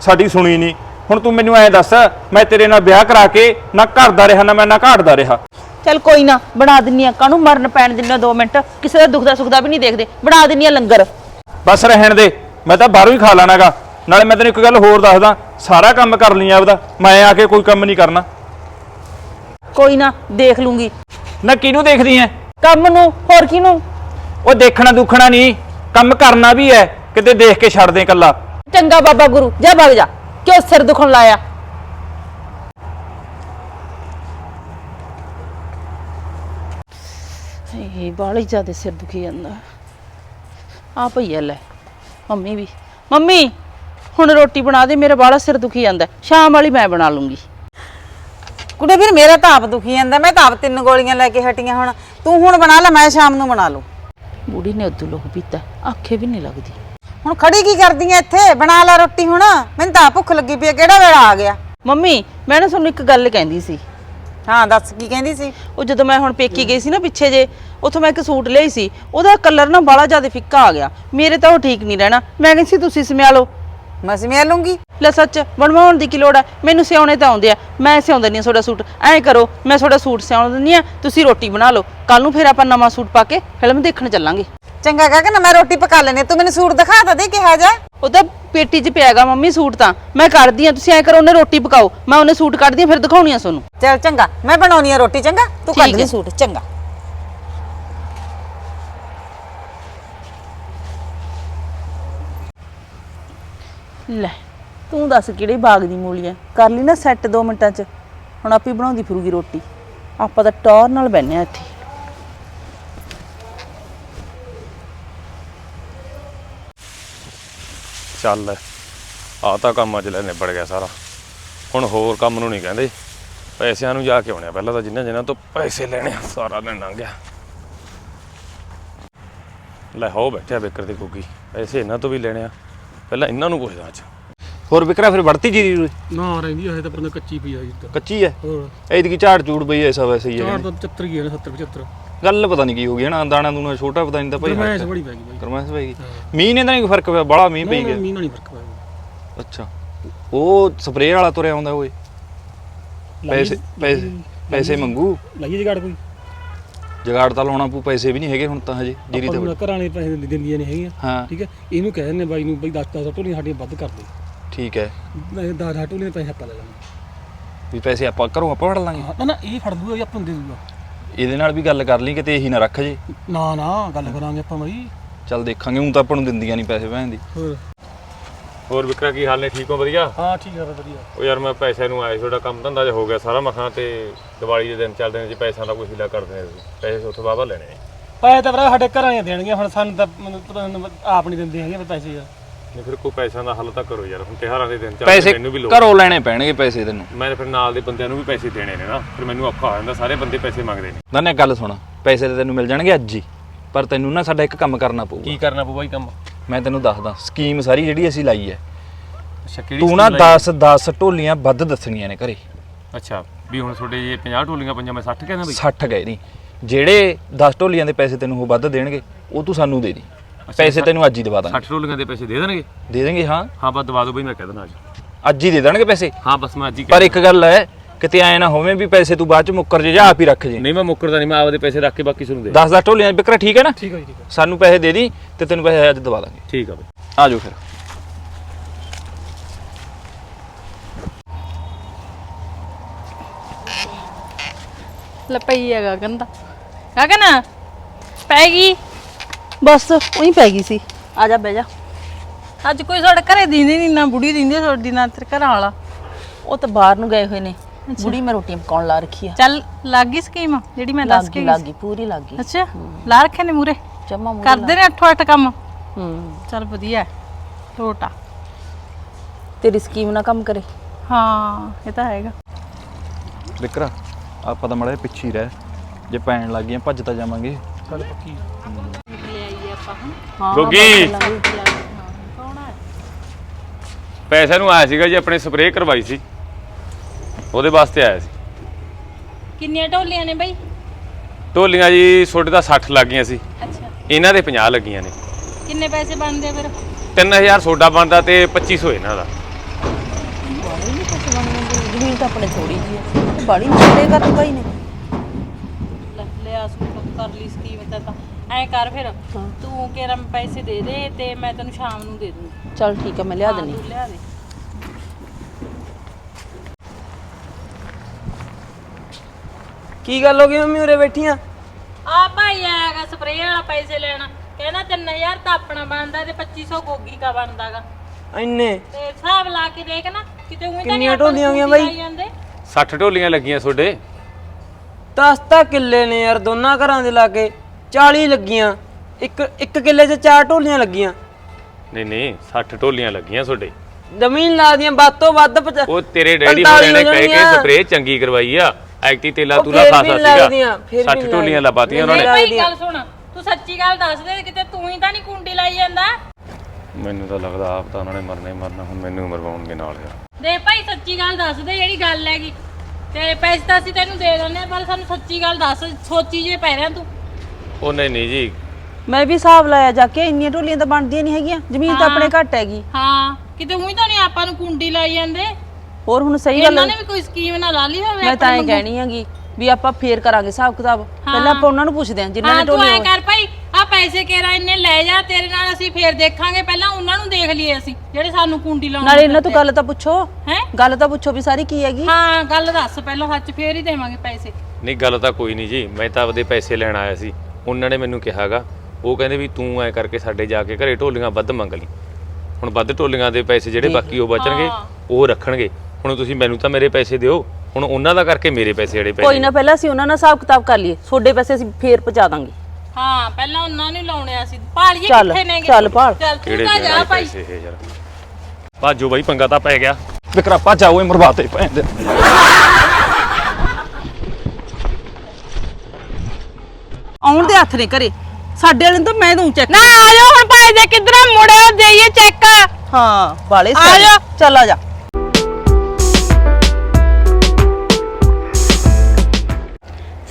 ਸਾਡੀ ਸੁਣੀ ਨਹੀਂ। ਹੁਣ ਤੂੰ ਮੈਨੂੰ ਐ ਦੱਸ ਮੈਂ ਤੇਰੇ ਨਾਲ ਵਿਆਹ ਕਰਾ ਕੇ ਨਾ ਘਰ ਦਾ ਰਿਹਾ ਨਾ ਮੈਂ ਨਾ ਘਾਟ ਦਾ ਰਿਹਾ। ਚੱਲ ਕੋਈ ਨਾ ਬਣਾ ਦਿੰਨੀ ਆ। ਕਾਹਨੂੰ ਮਰਨ ਪੈਣ ਦਿੰਨਾ 2 ਮਿੰਟ? ਕਿਸੇ ਦਾ ਦੁਖਦਾ ਸੁਖਦਾ ਵੀ ਨਹੀਂ ਦੇਖਦੇ। ਬਣਾ ਦਿੰਨੀ ਆ ਲੰਗਰ। ਬਸ ਰਹਿਣ ਦੇ। ਮੈਂ ਤਾਂ ਬਾਹਰੋਂ ਹੀ ਖਾ ਲੈਣਾਗਾ। ਨਾਲੇ ਮੈਂ ਤੈਨੂੰ ਇੱਕ ਗੱਲ ਹੋਰ ਦੱਸਦਾ। ਸਾਰਾ ਕੰਮ ਕਰ ਲਈ ਆਪਦਾ। ਮੈਂ ਆ ਕੇ ਕੋਈ ਕੰਮ ਨਹੀਂ ਕਰਨਾ। ਕੋਈ ਨਾ ਦੇਖ ਲੂੰਗੀ। ਨਾ ਕਿਹਨੂੰ ਦੇਖਦੀ ਐ? ਕੰਮ ਨੂੰ ਹੋਰ ਕਿਹਨੂੰ? ਉਹ ਦੇਖਣਾ ਦੁੱਖਣਾ ਨਹੀਂ ਕੰਮ ਕਰਨਾ ਵੀ ਐ ਕਿਤੇ ਦੇਖ ਕੇ ਛੱਡ ਦੇ ਇਕੱਲਾ। ਚੰਗਾ ਬਾਬਾ ਗੁਰੂ ਜਾ ਭਗ ਜਾ ਕਿਉਂ ਸਿਰ ਦੁਖਣ ਲਾਇਆ? ਇਹ ਬਾਲੀ ਜ਼ਿਆਦਾ ਸਿਰ ਦੁਖੀ ਜਾਂਦਾ। ਆ ਭਈਆ ਲੈ ਮੰਮੀ ਵੀ। ਮੰਮੀ ਹੁਣ ਰੋਟੀ ਬਣਾ ਦੇ ਮੇਰਾ ਬਾਲਾ ਸਿਰ ਦੁਖੀ ਜਾਂਦਾ। ਸ਼ਾਮ ਵਾਲੀ ਮੈਂ ਬਣਾ ਲੂੰਗੀ। ਕੁੜੇ ਵੀਰ ਮੇਰਾ ਤਾਂ ਆਪ ਦੁਖੀ ਜਾਂਦਾ ਮੈਂ ਤਾਂ ਆਪ ਤਿੰਨ ਗੋਲੀਆਂ ਲੈ ਕੇ ਹਟੀਆਂ ਹੁਣ। ਤੂੰ ਹੁਣ ਬਣਾ ਲੈ ਮੈਂ ਸ਼ਾਮ ਨੂੰ ਬਣਾ ਲੂ ਬੁੜੀ ਨੇ ਉਦੋਂ ਲੋਕ ਪੀਤਾ ਆਖੇ ਵੀ ਨਹੀਂ ਲੱਗਦੀ। ਹੁਣ ਖੜੀ ਕੀ ਕਰਦੀ ਐ ਇੱਥੇ? ਬਣਾ ਲੈ ਰੋਟੀ ਹੁਣ। ਮੈਨੂੰ ਤਾਂ ਭੁੱਖ ਲੱਗੀ ਪਈ ਐ ਕਿਹੜਾ ਵੇਲਾ ਆ ਗਿਆ? ਮੰਮੀ ਮੈਂ ਨਾ ਤੁਹਾਨੂੰ ਇੱਕ ਗੱਲ ਕਹਿੰਦੀ ਸੀ। ਹਾਂ ਦੱਸ ਕੀ ਕਹਿੰਦੀ ਸੀ? ਉਹ ਜਦੋਂ ਮੈਂ ਹੁਣ ਪੇਕੀ ਗਈ ਸੀ ਨਾ ਪਿੱਛੇ ਜੇ ਉੱਥੋਂ ਮੈਂ ਇੱਕ ਸੂਟ ਲਈ ਸੀ ਉਹਦਾ ਕਲਰ ਨਾ ਬਾਲਾ ਜ਼ਿਆਦਾ ਫਿੱਕਾ ਆ ਗਿਆ। ਮੇਰੇ ਤਾਂ ਉਹ ਠੀਕ ਨਹੀਂ ਰਹਿਣਾ। ਮੈਂ ਕਹਿੰਦੀ ਸੀ ਤੁਸੀਂ ਸਮਿਆ ਲਓ। ਮੈਂ ਸਮਿਆ ਲੂੰਗੀ ਲੈ ਸੱਚ ਬਣਵਾਉਣ ਦੀ ਕੀ ਲੋੜ ਹੈ ਮੈਨੂੰ ਸਿਉਣੇ ਤਾਂ ਆਉਂਦੇ ਆ। ਮੈਂ ਸਿਉਂਦਾ ਨਹੀਂ ਤੁਹਾਡਾ ਸੂਟ। ਐਂ ਕਰੋ ਮੈਂ ਤੁਹਾਡਾ ਸੂਟ ਸਿਉਣ ਦਿੰਦੀ ਆ ਤੁਸੀਂ ਰੋਟੀ ਬਣਾ ਲਓ। ਕੱਲ ਨੂੰ ਫਿਰ ਆਪਾਂ ਨਵਾਂ ਸੂਟ ਪਾ ਕੇ ਫਿਲਮ ਦੇਖਣ ਚੱਲਾਂਗੇ। ਚੰਗਾ ਕਹਿ ਨਾ ਮੈਂ ਰੋਟੀ ਪਕਾ ਲੈਣੀ ਤੂੰ ਮੈਨੂੰ ਸੂਟ ਦਿਖਾ ਤਾਂ ਦੇ ਕਿਹਾ ਜਾ ਉਹ ਤਾਂ ਪੇਟੀ 'ਚ ਪਿਆਗਾ ਮੰਮੀ ਸੂਟ ਤਾਂ। ਮੈਂ ਕਰਦੀ ਆ ਤੁਸੀਂ ਐਂ ਕਰੋ ਉਹਨੇ ਰੋਟੀ ਪਕਾਓ। ਮੈਂ ਉਹਨੇ ਸੂਟ ਕੱਢਦੀ ਆ ਫਿਰ ਦਿਖਾਉਣੀ ਆ ਤੁਹਾਨੂੰ। ਚੱਲ ਚੰਗਾ ਮੈਂ ਬਣਾਉਣੀ ਆ ਰੋਟੀ ਚੰਗਾ? ਤੂੰ ਕੱਢ ਠੀਕ ਲਈ ਹੈ। ਸੂਟ ਚੰਗਾ। ਲੈ। ਤੂੰ ਦੱਸ ਕਿਹੜੇ ਬਾਗ ਦੀ ਮੂਲੀ ਐ? ਕਰ ਲਈ ਨਾ ਸੈੱਟ 2 ਮਿੰਟਾਂ 'ਚ। ਹੁਣ ਆਪੇ ਬਣਾਉਂਦੀ ਫਿਰੂਗੀ ਰੋਟੀ। ਆਪਾਂ ਤਾਂ ਟੌਰ ਨਾਲ ਬੈਨੇ ਆ ਇੱਥੇ। ਚੱਲ ਆ ਤਾਂ ਕੰਮ ਅੱਜ ਲੈ ਨਿਬੜ ਗਿਆ ਸਾਰਾ। ਹੁਣ ਹੋਰ ਕੰਮ ਨੂੰ ਨਹੀਂ ਕਹਿੰਦੇ। ਪੈਸਿਆਂ ਨੂੰ ਜਾ ਕੇ ਆਉਣੇ ਪਹਿਲਾਂ ਤਾਂ ਜਿੰਨਾਂ ਜਿੰਨਾਂ ਤੋਂ ਪੈਸੇ ਲੈਣੇ ਆ, ਸਾਰਾ ਦਿਨ ਲੰਘ ਗਿਆ। ਲੈ ਹੋ ਬੈਠਿਆ ਬੇਕਰ ਦੀ ਕੁਕੀ। ਪੈਸੇ ਇਹਨਾਂ ਤੋਂ ਵੀ ਲੈਣੇ ਆ। ਪਹਿਲਾਂ ਇਹਨਾਂ ਨੂੰ ਪੁੱਛਦਾ ਅੱਜ। ਹੋਰ ਵਿਕਰਾ ਫਿਰ ਵੜਤੀ ਜੀ ਨਾ ਰਹਿੰਦੀ ਹੈ ਤਾਂ ਪਰ ਕੱਚੀ ਪਈ ਆ ਜੀ ਤਾਂ ਕੱਚੀ ਐ ਹੋਰ। ਐਤਕੀ ਝਾੜ ਝੂੜ ਬਈ ਐਸਾ ਵੈਸੇ ਹੀ ਹੈ ਤਾਂ 75 ਗਿਆ 70 75 ਗੱਲ ਪਤਾ ਨਹੀਂ ਕੀ ਹੋ ਗਈ ਹਨਾ? ਦਾਣਾ ਦੂਣਾ ਛੋਟਾ ਪਤਾ ਨਹੀਂ ਤਾਂ ਭਾਈ ਮੈਂ ਬੜੀ ਪੈ ਗਈ ਬਾਈ। ਕਰਮਾਸ ਪਈ ਗਈ। ਮੀਂਹ ਨੇ ਤਾਂ ਨਹੀਂ ਫ਼ਰਕ ਪਿਆ? ਬੜਾ ਮੀਂਹ ਪਈ ਗਿਆ। ਮੀਂਹ ਨਾਲ ਨਹੀਂ ਫ਼ਰਕ ਪਿਆ ਅੱਛਾ। ਉਹ ਸਪਰੇਅ ਵਾਲਾ ਤੁਰਿਆ ਆਉਂਦਾ ਓਏ। ਪੈਸੇ ਪੈਸੇ ਪੈਸੇ ਮੰਗੂ? ਲਾਈਏ ਜਗਾੜ ਕੋਈ। ਜਗਾੜ ਤਾਂ ਲਾਉਣਾ ਪੂ ਪੈਸੇ ਵੀ ਨਹੀਂ ਹੈਗੇ ਹੁਣ ਤਾਂ ਹਜੇ ਜੀਰੀ ਆਪਾਂ ਤੇ ਨੂੰ ਘਰਾਂ ਵਾਲੇ ਪੈਸੇ ਦਿੰਦੀ- ਦਿੰਦੀਆਂ ਨਹੀਂ ਹੈਗੀਆਂ। ਹਾਂ। ਠੀਕ ਹੈ? ਇਹਨੂੰ ਕਹਿ ਦਿੰਦੇ ਬਾਈ ਨੂੰ ਬਾਈ 10 10 ਟੋਲੀਆਂ ਸਾਡੀਆਂ ਵੱਧ ਕਰ ਦੇ। ਠੀਕ ਹੈ। ਮੈਂ 10 10 ਟੋਲੀਆਂ ਦੇ ਪੈਸੇ ਆਪਾਂ ਲੈ ਲਾਂਗੇ। ਵੀ ਪੈਸੇ ਆਪਾਂ ਘਰੋਂ ਆਪਾਂ ਫੜ ਲਾਂਗੇ। ਹਾਂ, ਨਾ ਨਾ ਇਹ ਫੜ ਦੂਗਾ ਇਹ ਆਪਾਂ ਨੂੰ ਦੇ ਦੂਗਾ। ਇਹਦੇ ਨਾਲ ਵੀ ਗੱਲ ਕਰ ਲਈ ਕਿਤੇ ਇਹੀ ਨਾ ਰੱਖ ਜੇ। ਨਾ ਨਾ ਗੱਲ ਕਰਾਂਗੇ ਆਪਾਂ ਬਾਈ। ਚੱਲ ਦੇਖਾਂਗੇ ਹੁਣ ਤਾਂ ਆਪਾਂ ਨੂੰ ਦਿੰਦੀਆਂ ਨਹੀਂ ਪੈਸੇ ਭੈਣ ਦੀ। ਹੋਰ? ਹੋਰ ਵਿਕਰਾ ਕੀ ਹਾਲ ਨੇ? ਠੀਕ ਹੋ ਵਧੀਆ? ਹਾਂ ਠੀਕ ਹੈ ਵਧੀਆ। ਉਹ ਯਾਰ ਮੈਂ ਪੈਸਿਆਂ ਨੂੰ ਆਇਆ ਤੁਹਾਡਾ ਕੰਮ ਧੰਦਾ ਜਿਹਾ ਹੋ ਗਿਆ ਸਾਰਾ ਮਖਾਂ ਤੇ ਦੀਵਾਲੀ ਦੇ ਦਿਨ ਚੱਲਦੇ ਨੇ ਜੇ ਪੈਸਿਆਂ ਦਾ ਕੋਈ ਹੀਲਾ ਕਰਦੇ ਨੇ। ਤੁਸੀਂ ਪੈਸੇ ਉੱਥੋਂ ਵਾਵਾ ਲੈਣੇ ਪੈਸੇ ਤਾਂ ਭਰਾ ਸਾਡੇ ਘਰਾਂ ਹੀ ਦੇਣਗੇ ਹੁਣ ਸਾਨੂੰ ਤਾਂ ਆਪ ਨਹੀਂ ਦਿੰਦੇ ਹੈਗੇ ਪੈਸੇ ਯਾਰ ਨਹੀਂ ਫਿਰ ਕੋਈ ਪੈਸਿਆਂ ਦਾ ਹੱਲ ਤਾਂ ਕਰੋ ਯਾਰ। ਹੁਣ ਤਿਉਹਾਰਾਂ ਦੇ ਦਿਨ ਚੱਲਦੇ ਪੈਸੇ ਮੈਨੂੰ ਵੀ ਲੋੜ। ਘਰੋਂ ਲੈਣੇ ਪੈਣਗੇ ਪੈਸੇ ਤੈਨੂੰ। ਮੈਂ ਫਿਰ ਨਾਲ ਦੇ ਬੰਦਿਆਂ ਨੂੰ ਵੀ ਪੈਸੇ ਦੇਣੇ ਨੇ ਨਾ। ਫਿਰ ਮੈਨੂੰ ਔਖਾ ਹੋ ਜਾਂਦਾ ਸਾਰੇ ਬੰਦੇ ਪੈਸੇ ਮੰਗਦੇ ਨੇ। ਨਾ ਨਾ ਗੱਲ ਸੁਣ। ਪੈਸੇ ਤੇ ਤੈਨੂੰ ਮਿਲ ਜਾਣਗੇ ਅੱਜ ਹੀ। ਪਰ ਤੈਨੂੰ ਨਾ ਸਾਡਾ ਇੱਕ ਕੰਮ ਕਰਨਾ ਪਊਗਾ। ਕੀ ਕਰਨਾ ਪਊ ਬਾਈ ਕੰਮ? ਮੈਂ ਤੈਨੂੰ ਦੱਸਦਾ ਸਕੀਮ ਸਾਰੀ ਜਿਹੜੀ ਅਸੀਂ ਲਾਈ ਹੈ। ਅੱਛਾ ਕਿਹੜੀ ਤੂੰ ਨਾ scheme ਲਾਈ? 10 10 ਢੋਲੀਆਂ ਵੱਧ ਦੱਸਣੀਆਂ ਨੇ ਘਰੇ। ਅੱਛਾ ਵੀ ਹੁਣ ਤੁਹਾਡੇ ਜੇ 50 ਟੋਲੀਆਂ ਪੰਜਾਂ ਮੈਂ 60 ਕਹਿੰਦਾ ਬਈ? 60 ਗਏ ਨਹੀਂ ਜਿਹੜੇ 10 ਢੋਲੀਆਂ ਦੇ ਪੈਸੇ ਤੈਨੂੰ ਉਹ ਵੱਧ ਦੇਣਗੇ ਉਹ ਤੂੰ ਸਾਨੂੰ ਦੇ ਦੀ। ਪੈਸੇ ਤੈਨੂੰ ਅੱਜ ਹੀ ਦਵਾ ਦਾਂਗੇ। 60 ਟੋਲੀਆਂ ਦੇ ਪੈਸੇ ਦੇ ਦੇਣਗੇ? ਦੇ ਦੇਂਗੇ ਹਾਂ। ਹਾਂ ਬਸ ਦਵਾ ਦਿਓ ਬਈ ਮੈਂ ਕਹਿ ਦੇਣਾ ਅੱਜ। ਅੱਜ ਹੀ ਦੇ ਦੇਣਗੇ ਪੈਸੇ? ਹਾਂ ਬਸ ਮੈਂ ਅੱਜ ਹੀ ਪਰ ਇੱਕ ਗੱਲ ਹੈ ਕਿਤੇ ਐ ਨਾ ਹੋਵੇ ਵੀ ਪੈਸੇ ਤੂੰ ਬਾਅਦ ਚ ਮੁੱਕਰ ਜੇ ਜਾਂ ਆਪ ਹੀ ਰੱਖ ਜੇ। ਨਹੀਂ ਮੈਂ ਮੁੱਕਰਦਾ ਨਹੀਂ ਮੈਂ ਆਪਦੇ ਪੈਸੇ ਰੱਖ ਕੇ ਬਾਕੀ ਤੁਹਾਨੂੰ ਦੇ 10 10 ਢੋਲੀਆਂ ਵਿਕਰਾ ਠੀਕ ਹੈ ਨਾ? ਠੀਕ ਹੈ ਜੀ ਸਾਨੂੰ ਪੈਸੇ ਦੇ ਦੀ ਤੇ ਤੈਨੂੰ ਪੈਸੇ ਅੱਜ ਦਵਾ ਦਾਂਗੇ। ਠੀਕ ਆ ਬਈ। ਆ ਜਾਓ ਫਿਰ। ਲੈ ਪਈ ਹੈਗਾ ਗੰਦਾ। ਗਗਨ ਪੈ ਗਈ? ਬਸ ਉਹੀ ਪੈ ਗਈ ਸੀ। ਆ ਜਾ ਬਹਿ ਜਾ। ਅੱਜ ਕੋਈ ਸਾਡੇ ਘਰੇ ਦਿੰਦੀ ਨਹੀਂ ਨਾ ਬੁੜੀ ਦਿੰਦੀ ਤੁਹਾਡੀ ਨਾ ਤੇਰੇ ਘਰਾਂ ਵਾਲਾ। ਉਹ ਤਾਂ ਬਾਹਰ ਨੂੰ ਗਏ ਹੋਏ ਨੇ। ਬੁੜੀ ਮੈਂ ਰੋਟੀਆਂ ਪਕਾਉਣ ਲਾ ਰੱਖੀ ਆ। ਚੱਲ ਲੱਗ ਗਈ ਸਕੀਮ ਜਿਹੜੀ ਮੈਂ ਦੱਸ ਕੇ ਲੱਗ। ਗਈ ਪੂਰੀ ਲੱਗ ਗਈ। ਅੱਛਾ ਲਾ ਰੱਖੇ ਨੇ ਮੂਰੇ? ਜਮਾ ਮੂੰਹ ਕਰਦੇ ਨੇ ਅੱਠੋ ਅੱਠ ਕੰਮ? ਹੂੰ। ਚੱਲ ਵਧੀਆ ਹੈ। ਟੋਟਾ ਤੇਰੀ ਸਕੀਮ ਨਾ ਕੰਮ ਕਰੇ। ਹਾਂ ਇਹ ਤਾਂ ਹੈਗਾ। ਵਿਕਰਾ ਆਪਾਂ ਤਾਂ ਮੜੇ ਪਿੱਛੇ ਹੀ ਰਹਿ। ਜੇ ਪੈਣ ਲੱਗ ਗਈਆਂ ਭੱਜ ਤਾਂ ਜਾਵਾਂਗੇ। ਹਾਂ ਗੋਗੀ ਪੈਸੇ ਨੂੰ ਆਇਆ ਸੀਗਾ ਜੀ ਆਪਣੇ ਸਪਰੇਅ ਕਰਵਾਈ ਸੀ। ਉਹਦੇ ਵਾਸਤੇ ਆਇਆ ਸੀ। ਕਿੰਨੀਆਂ ਢੋਲੀਆਂ ਨੇ ਬਈ? ਢੋਲੀਆਂ ਜੀ ਛੋਟੇ ਦਾ 60 ਲੱਗ ਗਈਆਂ ਸੀ। ਅੱਛਾ। ਇਹਨਾਂ ਦੇ 50 ਲੱਗੀਆਂ ਨੇ। ਕਿੰਨੇ ਪੈਸੇ ਬਣਦੇ ਆ ਫਿਰ? 3000 ਸੋਡਾ ਬਣਦਾ ਤੇ 2500 ਇਹਨਾਂ ਦਾ। ਜ਼ਮੀਨ ਤਾਂ ਆਪਣੇ ਥੋੜੀ ਜੀ ਹੈ ਬਾੜੀ ਨੇੜੇ ਕਰਤੀ ਬਾਈ ਨੇ। ਲੈ ਲਿਆ ਸੂਟ ਕਰ ਲਈ ਸਕੀਮ ਤਾਂ ਤਾਂ। ਐ ਕਰ ਫਿਰ ਤੂੰ ਕਿਹੜਾ ਪੈਸੇ ਦੇ ਦੇ ਤੇ ਮੈਂ ਤੈਨੂੰ ਸ਼ਾਮ ਨੂੰ ਦੇ ਦੂੰਗੀ। ਚੱਲ ਠੀਕ ਹੈ ਮੈਂ ਲਿਆ ਹਾਂ, ਦਿੰਨੀ ਤੂੰ ਲਿਆ ਦੇ। ਕੀ ਗੱਲ ਹੋ ਗਈ ਮੰਮੀ ਉਰੇ ਬੈਠੀਆਂ? ਆ ਭਾਈ ਆਏਗਾ ਸਪਰੇਅ ਵਾਲਾ ਪੈਸੇ ਲੈਣਾ। ਕਹਿੰਦਾ 3000 ਤਾਂ ਆਪਣਾ ਬਣਦਾ ਤੇ 2500 ਗੋਗੀ ਕਾ ਬਣਦਾਗਾ। ਇੰਨੇ? ਤੇ ਹਿਸਾਬ ਲਾ ਕੇ ਦੇਖ ਨਾ ਕਿਤੇ ਉਹੀ ਤਾਂ ਨਹੀਂ ਕਿੰਨੀਆਂ ਆਪਾਂ ਨੂੰ ਢੋਲੀਆਂ ਹੋਈਆਂ ਬਾਈ? ਲਾਈ ਜਾਂਦੇ। 60 ਢੋਲੀਆਂ ਲੱਗੀਆਂ ਤੁਹਾਡੇ। ਦਸ ਤਾਂ ਕਿੱਲੇ ਨੇ ਯਾਰ ਦੋਨਾਂ ਘਰਾਂ ਦੇ ਲਾਗੇ। 40 ਲੱਗੀਆਂ। ਇੱਕ ਇੱਕ ਕਿੱਲੇ 'ਚ ਚਾਰ ਢੋਲੀਆਂ ਲੱਗੀਆਂ। ਨਹੀਂ ਨਹੀਂ 60 ਢੋਲੀਆਂ ਲੱਗੀਆਂ ਤੁਹਾਡੇ। ਜ਼ਮੀਨ ਲਾ ਦੀਆਂ ਵੱਧ ਤੋਂ ਵੱਧ ਪਚਾ- ਉਹ ਤੇਰੇ ਡੈਡੀ 45 ਹੋਰਾਂ ਨੇ ਕਹਿ ਕੇ। ਸਪਰੇਅ ਚੰਗੀ ਕਰਵਾਈ ਆ। ਐਕਟੀ ਤੇਲਾ ਉਹ ਤੂਲਾ ਫੇਰ ਵੀ ਸੀਗਾ ਲੱਗਦੀਆਂ, ਫੇਰ ਵੀ 60 ਢੋਲੀਆਂ ਲੱਗਦੀਆਂ। ਲਪਾਤੀਆਂ ਉਹਨਾਂ ਨੇ। ਭਾਈ ਗੱਲ ਸੁਣ। ਤੂੰ ਸੱਚੀ ਗੱਲ ਦੱਸ ਦੇ ਕਿਤੇ ਤੂੰ ਹੀ ਤਾਂ ਨਹੀਂ ਕੁੰਡੀ ਲਾਈ ਜਾਂਦਾ? ਮੈਨੂੰ ਤਾਂ ਲੱਗਦਾ ਆਪ ਤਾਂ ਉਹਨਾਂ ਨੇ ਮਰਨਾ ਹੀ ਮਰਨਾ ਹੁਣ ਮੈਨੂੰ ਮਰਵਾਉਣਗੇ ਨਾਲ ਯਾਰ। ਦੇ ਭਾਈ ਸੱਚੀ ਗੱਲ ਦੱਸ ਦੇ ਜਿਹੜੀ ਗੱਲ ਹੈਗੀ। ਤੇ ਪੈਸੇ ਤਾਂ ਅਸੀਂ ਤੈਨੂੰ ਦੇ ਦਿੰਦੇ ਆ ਪਰ ਸਾਨੂੰ ਸੱਚੀ ਗੱਲ ਦੱਸ ਸੋਚੀ ਜੇ ਪੈ ਰਿਹਾ ਤੂੰ। ਉਹ ਨਹੀਂ ਨਹੀਂ ਜੀ। ਮੈਂ ਵੀ ਹਿਸਾਬ ਲਾਇਆ ਜਾ ਕੇ ਇੰਨੀਆਂ ਢੋਲੀਆਂ ਤਾਂ ਬਣਦੀਆਂ ਨਹੀਂ ਹੈਗੀਆਂ ਜ਼ਮੀਨ ਤਾਂ ਆਪਣੇ ਘੱਟ ਹੈਗੀ। ਹਾਂ ਕਿਤੇ ਉਹੀ ਤਾਂ ਨਹੀਂ ਆਪਾਂ ਨੂੰ ਕੁੰਡੀ ਲਾਈ ਜਾਂਦੇ। ਹੋਰ ਹੁਣ ਸਹੀ ਗੱਲ ਇਹਨਾਂ ਨੇ ਵੀ ਕੋਈ ਸਕੀਮ ਨਾ ਲਾ ਲਈ ਹੋਵੇ ਮੈਂ ਤਾਂ ਐਂ ਕਹਿਣੀ ਹੈਗੀ ਵੀ ਆਪਾਂ ਫੇਰ ਕਰਾਂਗੇ ਹਿਸਾਬ ਕਿਤਾਬ। ਪਹਿਲਾਂ ਆਪਾਂ ਉਹਨਾਂ ਨੂੰ ਪੁੱਛਦੇ ਹਾਂ ਜਿਨ੍ਹਾਂ ਹਾਂ ਨੇ ਤੂੰ ਐ ਢੋਲੀਆਂ ਕਰ ਭਾਈ ਆ ਪੈਸੇ ਕੇਰਾ ਇੰਨੇ ਲੈ ਜਾ ਤੇਰੇ ਨਾਲ ਅਸੀਂ ਫੇਰ ਦੇਖਾਂਗੇ ਪਹਿਲਾਂ ਉਹਨਾਂ ਨੂੰ ਦੇਖ ਲਈਏ ਅਸੀਂ ਜਿਹੜੇ ਸਾਨੂੰ ਕੁੰਡੀ ਲਾਉਣ ਨਾਲੇ ਇਹਨਾਂ ਤੋਂ ਗੱਲ ਤਾਂ ਪੁੱਛੋ। ਹੈ? ਗੱਲ ਤਾਂ ਪੁੱਛੋ ਵੀ ਸਾਰੀ ਕੀ ਹੈਗੀ। ਹਾਂ ਗੱਲ ਦੱਸ ਪਹਿਲਾਂ ਸੱਚ ਫੇਰ ਹੀ ਦੇਵਾਂਗੇ ਪੈਸੇ। ਨਹੀਂ ਗੱਲ ਤਾਂ ਕੋਈ ਨਹੀਂ ਜੀ ਮੈਂ ਤਾਂ ਆਪਦੇ ਪੈਸੇ ਲੈਣ ਆਇਆ ਸੀ। ਉਹਨਾਂ ਨੇ ਮੈਨੂੰ ਕਿਹਾਗਾ ਉਹ ਕਹਿੰਦੇ ਵੀ ਤੂੰ ਐ ਕਰਕੇ ਸਾਡੇ ਜਾ ਕੇ ਘਰੇ ਢੋਲੀਆਂ ਵੱਧ ਮੰਗ ਲਈ। ਹੁਣ ਵੱਧ ਢੋਲੀਆਂ ਦੇ ਪੈਸੇ ਜਿਹੜੇ ਬਾਕੀ ਉਹ ਬਚਣਗੇ ਉਹ ਰੱਖਣਗੇ। ਹੁਣ ਤੁਸੀਂ ਮੈਨੂੰ ਤਾਂ ਮੇਰੇ ਪੈਸੇ ਦਿਓ ਹੁਣ ਉਹਨਾਂ ਦਾ ਕਰਕੇ ਮੇਰੇ ਪੈਸੇ ਜਿਹੜੇ ਪੈ ਕੋਈ ਨਾ ਪਹਿਲਾਂ ਅਸੀਂ ਉਹਨਾਂ ਨਾਲ ਹਿਸਾਬ ਕਿਤਾਬ ਕਰ ਲਈਏ। ਤੁਹਾਡੇ ਪੈਸੇ ਅਸੀਂ ਫੇਰ ਪਹੁੰਚਾ ਦਾਂਗੇ। ਹਾਂ ਪਹਿਲਾਂ ਉਹਨਾਂ ਨੂੰ ਲਾਉਣੇ ਆ ਸੀ ਭਾਲੀਏ ਚੱਲ, ਕਿੱਥੇ ਨੇਗੇ? ਚੱਲ ਭਾਲ। ਚੱਲ ਤੂੰ ਕਿਹੜੇ ਤਾਂ ਜਾ ਭਾਈ। ਪੈਸੇ ਇਹ ਯਾਰ? ਭਾਜੋ ਬਾਈ ਪੰਗਾ ਤਾਂ ਪੈ ਗਿਆ। ਵਿਕਰਾ ਭੱਜ ਆਓ ਇਹ ਮਰਵਾਤੇ ਭੈਣ ਦੇ ਆਉਣ ਦੇ ਹੱਥ ਨੇ ਘਰੇ। ਸਾਡੇ ਵਾਲੇ ਨੂੰ ਤਾਂ ਮੈਂ ਦੂੰ ਚੈੱਕ ਨਾ ਆ ਜਾਓ ਹੁਣ ਭਾਈ ਦੇ ਕਿਧਰ ਮੁੜਿਓ ਦੇਈਏ ਚੈੱਕ ਹਾਂ ਵਾਲੇ ਆ ਸਾਰੇ। ਜਾ। ਚੱਲ ਆ ਜਾ।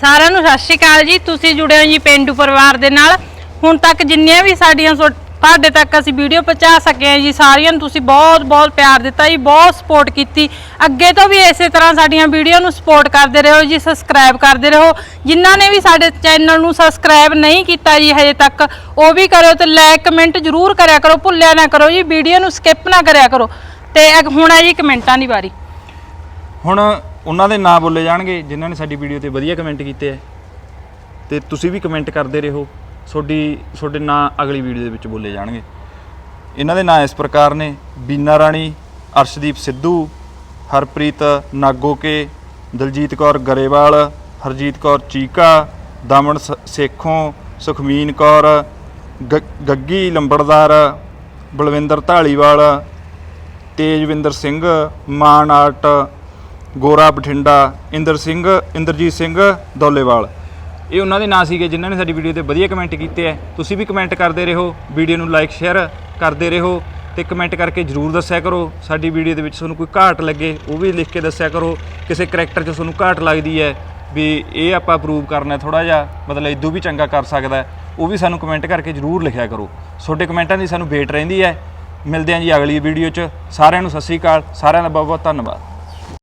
ਸਾਰਿਆਂ ਨੂੰ ਸਤਿ ਸ਼੍ਰੀ ਅਕਾਲ ਜੀ। ਤੁਸੀਂ ਜੁੜੇ ਹੋ ਜੀ ਪਿੰਡੂ ਪਰਿਵਾਰ ਦੇ ਨਾਲ। ਹੁਣ ਤੱਕ ਜਿੰਨੀਆਂ ਵੀ ਸਾਡੀਆਂ ਸੋ- ਤੁਹਾਡੇ ਤੱਕ ਅਸੀਂ ਵੀਡੀਓ ਪਹੁੰਚਾ ਸਕੇ ਹਾਂ ਜੀ, ਸਾਰਿਆਂ ਨੂੰ ਤੁਸੀਂ ਬਹੁਤ ਬਹੁਤ ਪਿਆਰ ਦਿੱਤਾ ਜੀ, ਬਹੁਤ ਸਪੋਰਟ ਕੀਤੀ। ਅੱਗੇ ਤੋਂ ਵੀ ਇਸੇ ਤਰ੍ਹਾਂ ਸਾਡੀਆਂ ਵੀਡੀਓ ਨੂੰ ਸਪੋਰਟ ਕਰਦੇ ਰਹੋ ਜੀ ਸਬਸਕ੍ਰਾਈਬ ਕਰਦੇ ਰਹੋ। ਜਿਨ੍ਹਾਂ ਨੇ ਵੀ ਸਾਡੇ ਚੈਨਲ ਨੂੰ ਸਬਸਕ੍ਰਾਈਬ ਨਹੀਂ ਕੀਤਾ ਜੀ ਹਜੇ ਤੱਕ, ਉਹ ਵੀ ਕਰੋ ਤੇ ਲਾਈਕ ਕਮੈਂਟ ਜ਼ਰੂਰ ਕਰਿਆ ਕਰੋ, ਭੁੱਲਿਆ ਨਾ ਕਰੋ ਜੀ, ਵੀਡੀਓ ਨੂੰ ਸਕਿਪ ਨਾ ਕਰਿਆ ਕਰੋ। ਤੇ ਹੁਣ ਹੈ ਜੀ ਕਮੈਂਟਾਂ ਦੀ ਵਾਰੀ। ਹੁਣ ਉਹਨਾਂ ਦੇ ਨਾਂ ਬੋਲੇ ਜਾਣਗੇ, ਜਿਨ੍ਹਾਂ ਨੇ ਸਾਡੀ ਵੀਡੀਓ ਤੇ ਵਧੀਆ ਕਮੈਂਟ ਕੀਤੇ ਐ ਤੇ ਤੁਸੀਂ ਵੀ ਕਮੈਂਟ ਕਰਦੇ ਰਹੋ। ਤੁਹਾਡੀ ਤੁਹਾਡੇ ਨਾਂ ਅਗਲੀ ਵੀਡੀਓ ਦੇ ਵਿੱਚ ਬੋਲੇ ਜਾਣਗੇ। ਇਹਨਾਂ ਦੇ ਨਾਂ ਇਸ ਪ੍ਰਕਾਰ ਨੇ, ਬੀਨਾ ਰਾਣੀ, ਅਰਸ਼ਦੀਪ ਸਿੱਧੂ, ਹਰਪ੍ਰੀਤ ਨਾਗੋਕੇ, ਦਲਜੀਤ ਕੌਰ ਗਰੇਵਾਲ, ਹਰਜੀਤ ਕੌਰ ਚੀਕਾ, ਦਮਨ ਸ- ਸੇਖੋਂ, ਸੁਖਮੀਨ ਕੌਰ, ਗ- ਗੱਗੀ ਲੰਬੜਦਾਰ, ਬਲਵਿੰਦਰ ਢਾਲੀਵਾਲ ਤੇਜਵਿੰਦਰ ਸਿੰਘ, ਮਾਨ ਆਰਟ, ਗੋਰਾ ਬਠਿੰਡਾ, ਇੰਦਰ ਸਿੰਘ, ਇੰਦਰਜੀਤ ਸਿੰਘ, ਦੌਲੇਵਾਲ। ਇਹ ਉਹਨਾਂ ਦੇ ਨਾਂ ਸੀਗੇ ਜਿਨ੍ਹਾਂ ਨੇ ਸਾਡੀ ਵੀਡੀਓ ਤੇ ਵਧੀਆ ਕਮੈਂਟ ਕੀਤੇ ਐ ਤੁਸੀਂ ਵੀ ਕਮੈਂਟ ਕਰਦੇ ਰਹੋ, ਵੀਡੀਓ ਨੂੰ ਲਾਈਕ ਸ਼ੇਅਰ ਕਰਦੇ ਰਹੋ ਤੇ ਕਮੈਂਟ ਕਰਕੇ ਜਰੂਰ ਦੱਸਿਆ ਕਰੋ। ਸਾਡੀ ਵੀਡੀਓ ਦੇ ਵਿੱਚ ਤੁਹਾਨੂੰ ਕੋਈ ਘਾਟ ਲੱਗੇ, ਉਹ ਵੀ ਲਿਖ ਕੇ ਦੱਸਿਆ ਕਰੋ। ਕਿਸੇ ਕਰੈਕਟਰ 'ਚ ਤੁਹਾਨੂੰ ਘਾਟ ਲੱਗਦੀ ਹੈ ਵੀ ਇਹ ਆਪਾਂ ਅਪਰੂਵ ਕਰਨਾ ਥੋੜਾ ਜਿਹਾ, ਮਤਲਬ ਇਦੋਂ ਵੀ ਚੰਗਾ ਕਰ ਸਕਦਾ ਉਹ ਵੀ ਸਾਨੂੰ ਕਮੈਂਟ ਕਰਕੇ ਜਰੂਰ ਲਿਖਿਆ ਕਰੋ। ਤੁਹਾਡੇ ਕਮੈਂਟਾਂ ਦੀ ਸਾਨੂੰ ਵੇਟ ਰਹਿੰਦੀ ਹੈ। ਮਿਲਦੇ ਹਾਂ ਜੀ ਅਗਲੀ ਵੀਡੀਓ 'ਚ। ਸਾਰਿਆਂ ਨੂੰ ਸਤਿ ਸ੍ਰੀ ਅਕਾਲ, ਸਾਰਿਆਂ ਦਾ ਬਹੁਤ ਬਹੁਤ ਧੰਨਵਾਦ।